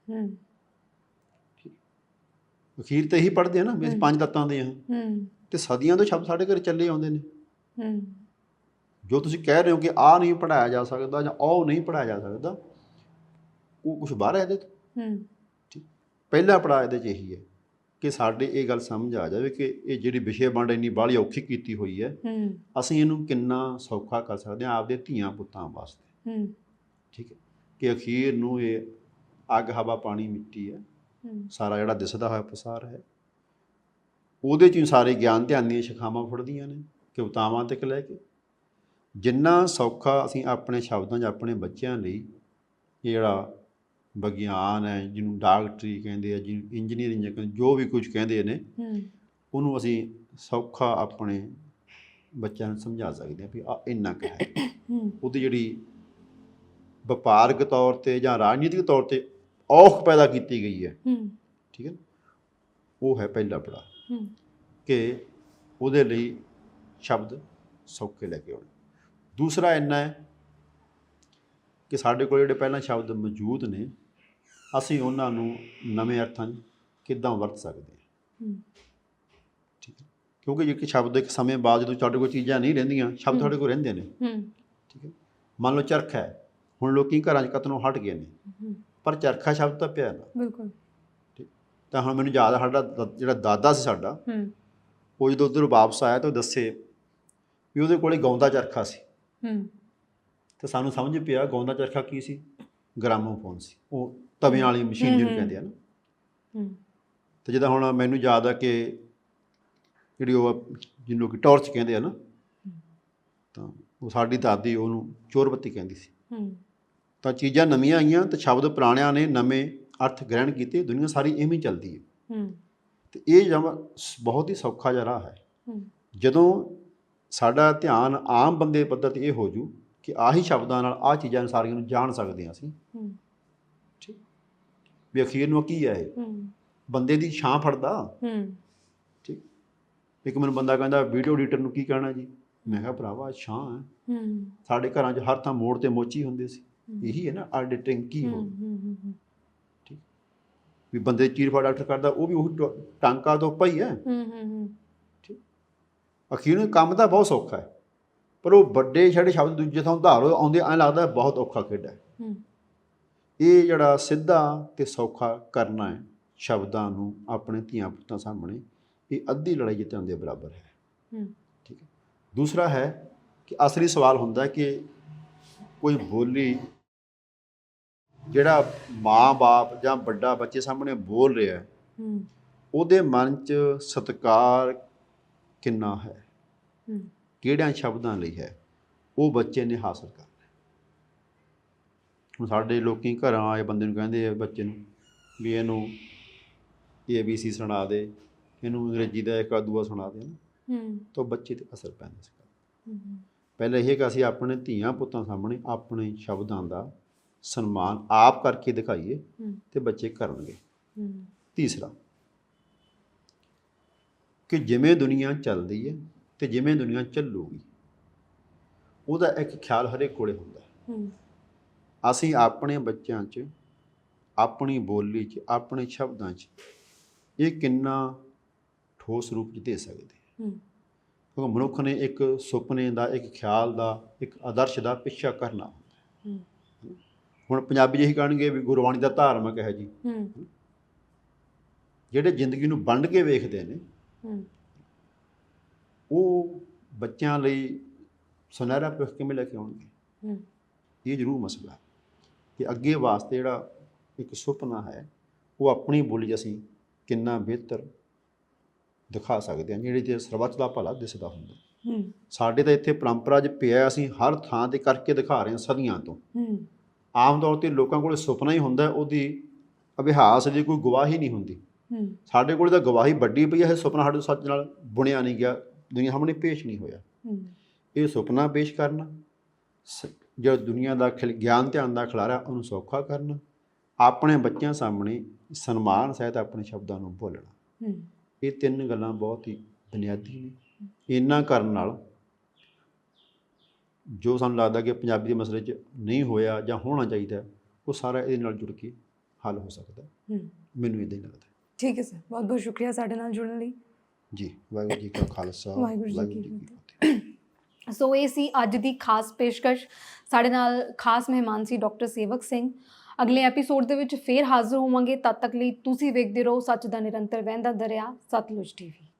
ਹੂੰ। ਅਖੀਰ ਤੇ ਇਹੀ ਪੜ੍ਹਦੇ ਆ ਨਾ ਵੀ ਅਸੀਂ ਪੰਜ ਤੱਤਾਂ ਦੇ ਹਾਂ। ਹੂੰ। ਤੇ ਸਦੀਆਂ ਤੋਂ ਸ਼ਬਦ ਸਾਡੇ ਘਰੇ ਚੱਲੇ ਆਉਂਦੇ ਨੇ। ਹੂੰ। ਜੋ ਤੁਸੀਂ ਕਹਿ ਰਹੇ ਹੋ ਕਿ ਆਹ ਨਹੀਂ ਪੜਾਇਆ ਜਾ ਸਕਦਾ ਜਾਂ ਉਹ ਨਹੀਂ ਪੜਾਇਆ ਜਾ ਸਕਦਾ ਉਹ ਕੁਝ ਬਾਹਰ ਹੈ ਇਹਦੇ ਤੋਂ? ਹੂੰ। ਪਹਿਲਾ ਪੜਾਅ ਇਹਦੇ 'ਚ ਇਹੀ ਹੈ। ਕਿ ਸਾਡੇ ਇਹ ਗੱਲ ਸਮਝ ਆ ਜਾਵੇ ਕਿ ਇਹ ਜਿਹੜੀ ਵਿਸ਼ੇ ਵੰਡ ਇੰਨੀ ਬਾਹਲੀ ਔਖੀ ਕੀਤੀ ਹੋਈ ਹੈ ਹੂੰ। ਅਸੀਂ ਇਹਨੂੰ ਕਿੰਨਾ ਸੌਖਾ ਕਰ ਸਕਦੇ ਹਾਂ ਆਪਦੇ ਧੀਆਂ ਪੁੱਤਾਂ ਵਾਸਤੇ। ਹੂੰ। ਠੀਕ ਹੈ। ਕਿ ਅਖੀਰ ਨੂੰ ਇਹ ਅੱਗ ਹਵਾ ਪਾਣੀ ਮਿੱਟੀ ਹੈ। ਹੂੰ। ਸਾਰਾ ਜਿਹੜਾ ਦਿਸਦਾ ਹੋਇਆ ਪਸਾਰ ਹੈ। ਉਹਦੇ ਚੋਂ ਹੀ ਸਾਰੇ ਗਿਆਨ ਧਿਆਨ ਦੀਆਂ ਸ਼ਿਖਾਵਾਂ ਫੁੱਟਦੀਆਂ ਨੇ ਕਵਿਤਾਵਾਂ ਤੱਕ ਲੈ ਕੇ। ਜਿੰਨਾ ਸੌਖਾ ਅਸੀਂ ਆਪਣੇ ਸ਼ਬਦਾਂ 'ਚ ਆਪਣੇ ਬੱਚਿਆਂ ਲਈ ਇਹ ਜਿਹੜਾ ਵਿਗਿਆਨ ਹੈ ਜਿਹਨੂੰ ਡਾਕਟਰੀ ਕਹਿੰਦੇ ਆ ਜਿਹਨੂੰ ਇੰਜੀਨੀਅਰਿੰਗ ਕਹਿੰਦੇ ਜੋ ਵੀ ਕੁਝ ਕਹਿੰਦੇ ਨੇ ਹੂੰ। ਉਹਨੂੰ ਅਸੀਂ ਸੌਖਾ ਆਪਣੇ ਬੱਚਿਆਂ ਨੂੰ ਸਮਝਾ ਸਕਦੇ ਹਾਂ ਵੀ ਆ ਇੰਨਾ ਕੁ ਹੈ। ਉਹਦੀ ਜਿਹੜੀ ਵਪਾਰਕ ਤੌਰ ਤੇ ਜਾਂ ਰਾਜਨੀਤਿਕ ਤੌਰ ਤੇ ਔਖ ਪੈਦਾ ਕੀਤੀ ਗਈ ਹੈ। ਹੂੰ। ਠੀਕ ਹੈ? ਉਹ ਹੈ ਪਹਿਲਾ ਪੜਾ ਹੂੰ। ਕਿ ਉਹਦੇ ਲਈ ਸ਼ਬਦ ਸੌਖੇ ਲੈ ਕੇ ਆਉਣੇ। ਦੂਸਰਾ ਇੰਨਾ ਹੈ ਕਿ ਸਾਡੇ ਕੋਲ ਜਿਹੜੇ ਪਹਿਲਾਂ ਸ਼ਬਦ ਮੌਜੂਦ ਨੇ ਅਸੀਂ ਉਹਨਾਂ ਨੂੰ ਨਵੇਂ ਅਰਥਾਂ 'ਚ ਕਿੱਦਾਂ ਵਰਤ ਸਕਦੇ ਹਾਂ। ਠੀਕ ਹੈ। ਕਿਉਂਕਿ ਜੇ ਕਿ ਸ਼ਬਦ ਇੱਕ ਸਮੇਂ ਬਾਅਦ ਜਦੋਂ ਤੁਹਾਡੇ ਕੋਲ ਚੀਜ਼ਾਂ ਨਹੀਂ ਰਹਿੰਦੀਆਂ ਸ਼ਬਦ। ਤੁਹਾਡੇ ਕੋਲ ਰਹਿੰਦੇ ਨੇ। ਠੀਕ ਹੈ। ਮੰਨ ਲਓ ਚਰਖਾ ਹੈ। ਹੁਣ ਲੋਕੀ ਘਰਾਂ 'ਚ ਕਤਨੋਂ ਹਟ ਗਏ ਨੇ। ਪਰ ਚਰਖਾ ਸ਼ਬਦ ਤਾਂ ਪਿਆ ਨਾ। ਬਿਲਕੁਲ। ਤਾਂ ਹੁਣ ਮੈਨੂੰ ਯਾਦ ਆ ਸਾਡਾ ਜਿਹੜਾ ਦਾਦਾ ਸੀ ਸਾਡਾ ਹੂੰ। ਉਹ ਜਦੋਂ ਉਧਰ ਵਾਪਸ ਆਇਆ ਤਾਂ ਦੱਸੇ ਵੀ ਉਹਦੇ ਕੋਲੇ ਗਾਉਂਦਾ ਚਰਖਾ ਸੀ। ਹੂੰ। ਤੇ ਸਾਨੂੰ ਸਮਝ ਪਿਆ ਗਾਉਂਦਾ ਚਰਖਾ ਕੀ ਸੀ? ਗ੍ਰਾਮੋਫੋਨ ਸੀ। ਉਹ ਤਵਿਆਂ ਵਾਲੀ ਮਸ਼ੀਨ ਜਿਹਨੂੰ। ਕਹਿੰਦੇ ਆ ਨਾ। ਹੂੰ ਤੇ ਜਿੱਦਾਂ ਹੁਣ ਮੈਨੂੰ ਯਾਦ ਆ ਕਿ ਜਿਹੜੀ ਉਹ ਜਿਹਨੂੰ ਕਿ ਟਾਰਚ ਕਹਿੰਦੇ ਆ ਨਾ ਤਾਂ ਉਹ ਸਾਡੀ ਦਾਦੀ ਉਹਨੂੰ ਚੋਰਬੱਤੀ ਕਹਿੰਦੀ ਸੀ। ਹੂੰ ਤਾਂ ਚੀਜ਼ਾਂ ਨਵੀਆਂ ਆਈਆਂ ਤੇ ਸ਼ਬਦ ਪੁਰਾਣਿਆਂ ਨੇ ਨਵੇਂ ਅਰਥ ਗ੍ਰਹਿਣ ਕੀਤੇ ਦੁਨੀਆ ਸਾਰੀ ਇਵੇਂ ਚੱਲਦੀ ਹੈ। ਹੂੰ ਤੇ ਇਹ ਜਮ ਬਹੁਤ ਹੀ ਸੌਖਾ ਜਿਹਾ ਰਾਹ ਹੈ। ਹੂੰ ਜਦੋਂ ਸਾਡਾ ਧਿਆਨ ਆਮ ਬੰਦੇ ਪੱਧਰ ਤੇ ਇਹ ਹੋ ਜੂ ਕਿ ਆਹੀ ਸ਼ਬਦਾਂ ਨਾਲ ਆਹ ਚੀਜ਼ਾਂ ਸਾਰੀਆਂ ਨੂੰ ਜਾਣ ਸਕਦੇ ਹਾਂ ਅਸੀਂ ਹੂੰ ਵੀ ਅਖੀਰ ਨੂੰ ਕੀ ਇਹ? ਹੂੰ। ਬੰਦੇ ਦੀ ਛਾਂ ਫੜਦਾ। ਹੂੰ। ਠੀਕ। ਇੱਕ ਮੈਨੂੰ ਬੰਦਾ ਕਹਿੰਦਾ ਵੀਡੀਓ ਐਡੀਟਰ ਨੂੰ ਕੀ ਕਹਿਣਾ ਜੀ? ਮੈਂ ਕਿਹਾ ਭਰਾਵਾ ਛਾਂ ਹੈ। ਹੂੰ। ਸਾਡੇ ਘਰਾਂ 'ਚ ਹਰ ਥਾਂ ਮੋੜ ਤੇ ਮੋਚੀ ਹੁੰਦੇ ਸੀ। ਇਹੀ ਹੈ ਨਾ ਐਡੀਟਿੰਗ ਕੀ ਹੋ ਹੂੰ ਵੀ ਬੰਦੇ ਚੀਰ ਫਾੜ ਡਾਕਟਰ ਕਰਦਾ ਉਹ ਵੀ ਉਹ ਟਾਂਕਾ ਤੋਂ ਪਈ ਹੈ ਹੂੰ। ਹੂੰ ਅਖੀਰ ਨੂੰ ਕੰਮ ਤਾਂ ਬਹੁਤ ਸੌਖਾ ਹੈ। ਪਰ ਉਹ ਵੱਡੇ ਛੜੇ ਸ਼ਬਦ ਦੂਜੇ ਥਾਂ ਉਧਾਰੋ ਆਉਂਦੇ ਐਂ ਲੱਗਦਾ ਬਹੁਤ ਔਖਾ ਖੇਡ ਹੈ। ਹੂੰ। ਇਹ ਜਿਹੜਾ ਸਿੱਧਾ ਤੇ ਸੌਖਾ ਕਰਨਾ ਹੈ ਸ਼ਬਦਾਂ ਨੂੰ ਆਪਣੇ ਧੀਆਂ ਪੁੱਤਾਂ ਸਾਹਮਣੇ ਇਹ ਅੱਧੀ ਲੜਾਈ ਜਿੱਤਣ ਦੇ ਬਰਾਬਰ ਹੈ। ਹੂੰ। ਠੀਕ ਹੈ। ਦੂਸਰਾ ਹੈ ਕਿ ਅਸਲੀ ਸਵਾਲ ਹੁੰਦਾ ਕਿ ਕੋਈ ਬੋਲੀ ਜਿਹੜਾ ਮਾਂ-ਬਾਪ ਜਾਂ ਵੱਡਾ ਬੱਚੇ ਸਾਹਮਣੇ ਬੋਲ ਰਿਹਾ ਹੈ ਹੂੰ। ਉਹਦੇ ਮਨ 'ਚ ਸਤਿਕਾਰ ਕਿੰਨਾ ਹੈ? ਹੂੰ। ਕਿਹੜਿਆਂ ਸ਼ਬਦਾਂ ਲਈ ਹੈ? ਉਹ ਬੱਚੇ ਨੇ ਹਾਸਲ। ਹੁਣ ਸਾਡੇ ਲੋਕੀ ਘਰਾਂ ਆਏ ਬੰਦੇ ਨੂੰ ਕਹਿੰਦੇ ਆ ਬੱਚੇ ਨੂੰ ਵੀ ਇਹਨੂੰ ਏ ਬੀ ਸੀ ਸੁਣਾ ਦੇ। ਇਹਨੂੰ ਅੰਗਰੇਜ਼ੀ ਦਾ ਇੱਕ ਦੂਆ ਸੁਣਾ ਦੇ। ਹੂੰ। ਤਾਂ ਬੱਚੇ ਤੇ ਅਸਰ ਪੈਂਦਾ ਸੀ। ਹੂੰ ਪਹਿਲਾਂ ਇਹ ਕਿ ਅਸੀਂ ਆਪਣੇ ਧੀਆਂ ਪੁੱਤਾਂ ਸਾਹਮਣੇ ਆਪਣੇ ਸ਼ਬਦਾਂ ਦਾ ਸਨਮਾਨ ਆਪ ਕਰਕੇ ਦਿਖਾਈਏ ਤੇ ਬੱਚੇ ਕਰਨਗੇ। ਹੂੰ। ਤੀਸਰਾ ਕਿ ਜਿਵੇਂ ਦੁਨੀਆ ਚੱਲਦੀ ਹੈ ਤੇ ਜਿਵੇਂ ਦੁਨੀਆ ਚੱਲੂਗੀ ਉਹਦਾ ਇੱਕ ਖਿਆਲ ਹਰੇਕ ਕੋਲੇ ਹੁੰਦਾ। ਹੈ। ਅਸੀਂ ਆਪਣੇ ਬੱਚਿਆਂ 'ਚ ਆਪਣੀ ਬੋਲੀ 'ਚ ਆਪਣੇ ਸ਼ਬਦਾਂ 'ਚ ਇਹ ਕਿੰਨਾ ਠੋਸ ਰੂਪ 'ਚ ਦੇ ਸਕਦੇ। ਹਾਂ। ਕਿਉਂਕਿ ਮਨੁੱਖ ਨੇ ਇੱਕ ਸੁਪਨੇ ਦਾ ਇੱਕ ਖਿਆਲ ਦਾ ਇੱਕ ਆਦਰਸ਼ ਦਾ ਪਿੱਛਾ ਕਰਨਾ ਹੁੰਦਾ। ਹੈ। ਹੁਣ ਪੰਜਾਬੀ ਜਿਹੀ ਕਹਿਣਗੇ ਵੀ ਗੁਰਬਾਣੀ ਦਾ ਧਾਰਮਿਕ ਹੈ ਜੀ। ਹੂੰ। ਜਿਹੜੇ ਜ਼ਿੰਦਗੀ ਨੂੰ ਵੰਡ ਕੇ ਵੇਖਦੇ ਨੇ ਹੂੰ। ਉਹ ਬੱਚਿਆਂ ਲਈ ਸੁਨਹਿਰਾ ਭਵਿੱਖ ਕਿਵੇਂ ਲੈ ਕੇ ਆਉਣਗੇ? ਹੂੰ। ਇਹ ਜ਼ਰੂਰ ਮਸਲਾ ਹੈ। ਕਿ ਅੱਗੇ ਵਾਸਤੇ ਜਿਹੜਾ ਇੱਕ ਸੁਪਨਾ ਹੈ ਉਹ ਆਪਣੀ ਬੋਲੀ ਅਸੀਂ ਕਿੰਨਾ ਬਿਹਤਰ ਦਿਖਾ ਸਕਦੇ ਹਾਂ ਜਿਹੜੇ ਤੇ ਸਰਬੱਤ ਦਾ ਭਲਾ ਦਿਸਦਾ ਹੁੰਦਾ। ਹੂੰ। ਸਾਡੇ ਤਾਂ ਇੱਥੇ ਪਰੰਪਰਾ 'ਚ ਪਿਆ ਅਸੀਂ ਹਰ ਥਾਂ ਤੇ ਕਰਕੇ ਦਿਖਾ ਰਹੇ ਹਾਂ ਸਦੀਆਂ ਤੋਂ। ਹੂੰ। ਆਮ ਤੌਰ ਤੇ ਲੋਕਾਂ ਕੋਲ ਸੁਪਨਾ ਹੀ ਹੁੰਦਾ ਉਹਦੀ ਅਭਿਆਸ ਦੀ ਕੋਈ ਗਵਾਹੀ ਨਹੀਂ ਹੁੰਦੀ। ਹੂੰ। ਸਾਡੇ ਕੋਲ ਤਾਂ ਗਵਾਹੀ ਵੱਡੀ ਪਈ ਹੈ ਸੁਪਨਾ ਸਾਡੇ ਸੱਚ ਨਾਲ ਬੁਣਿਆ ਨਹੀਂ ਗਿਆ ਦੁਨੀਆ ਸਾਹਮਣੇ ਪੇਸ਼ ਨਹੀਂ ਹੋਇਆ। ਹੂੰ। ਇਹ ਸੁਪਨਾ ਪੇਸ਼ ਕਰਨਾ ਜੋ ਦੁਨੀਆ ਦਾ ਖਿਲ ਗਿਆਨ ਧਿਆਨ ਦਾ ਖਿਲਾਰਾ ਉਹਨੂੰ ਸੌਖਾ ਕਰਨਾ ਆਪਣੇ ਬੱਚਿਆਂ ਸਾਹਮਣੇ ਸਨਮਾਨ ਸਹਿਤ ਆਪਣੇ ਸ਼ਬਦਾਂ ਨੂੰ ਬੋਲਣਾ। ਇਹ ਤਿੰਨ ਗੱਲਾਂ ਬਹੁਤ ਹੀ ਬੁਨਿਆਦੀ ਨੇ। ਇੰਨਾ ਕਰਨ ਨਾਲ ਜੋ ਸਾਨੂੰ ਲੱਗਦਾ ਕਿ ਪੰਜਾਬੀ ਦੇ ਮਸਲੇ 'ਚ ਨਹੀਂ ਹੋਇਆ ਜਾਂ ਹੋਣਾ ਚਾਹੀਦਾ ਉਹ ਸਾਰਾ ਇਹਦੇ ਨਾਲ ਜੁੜ ਕੇ ਹੱਲ ਹੋ ਸਕਦਾ। ਮੈਨੂੰ ਇਦਾਂ ਹੀ ਲੱਗਦਾ। ਠੀਕ ਹੈ ਸਰ। ਬਹੁਤ ਬਹੁਤ ਸ਼ੁਕਰੀਆ ਸਾਡੇ ਨਾਲ ਜੁੜਨ ਲਈ। ਜੀ ਵਾਹਿਗੁਰੂ ਜੀ ਕਾ ਖਾਲਸਾ ਵਾਹਿਗੁਰੂ ਜੀ ਕੀ। ਫਤਿਹ। ਸੋ ਇਹ ਸੀ ਅੱਜ ਦੀ ਖਾਸ ਪੇਸ਼ਕਸ਼। ਸਾਡੇ ਨਾਲ ਖਾਸ ਮਹਿਮਾਨ ਸੀ ਡਾਕਟਰ ਸੇਵਕ ਸਿੰਘ। ਅਗਲੇ ਐਪੀਸੋਡ ਦੇ ਵਿੱਚ ਫੇਰ ਹਾਜ਼ਰ ਹੋਵਾਂਗੇ। ਤਦ ਤੱਕ ਲਈ ਤੁਸੀਂ ਵੇਖਦੇ ਰਹੋ ਸੱਚ ਦਾ ਨਿਰੰਤਰ ਵਹਿੰਦਾ ਦਰਿਆ, ਸਤਲੁਜ ਟੀਵੀ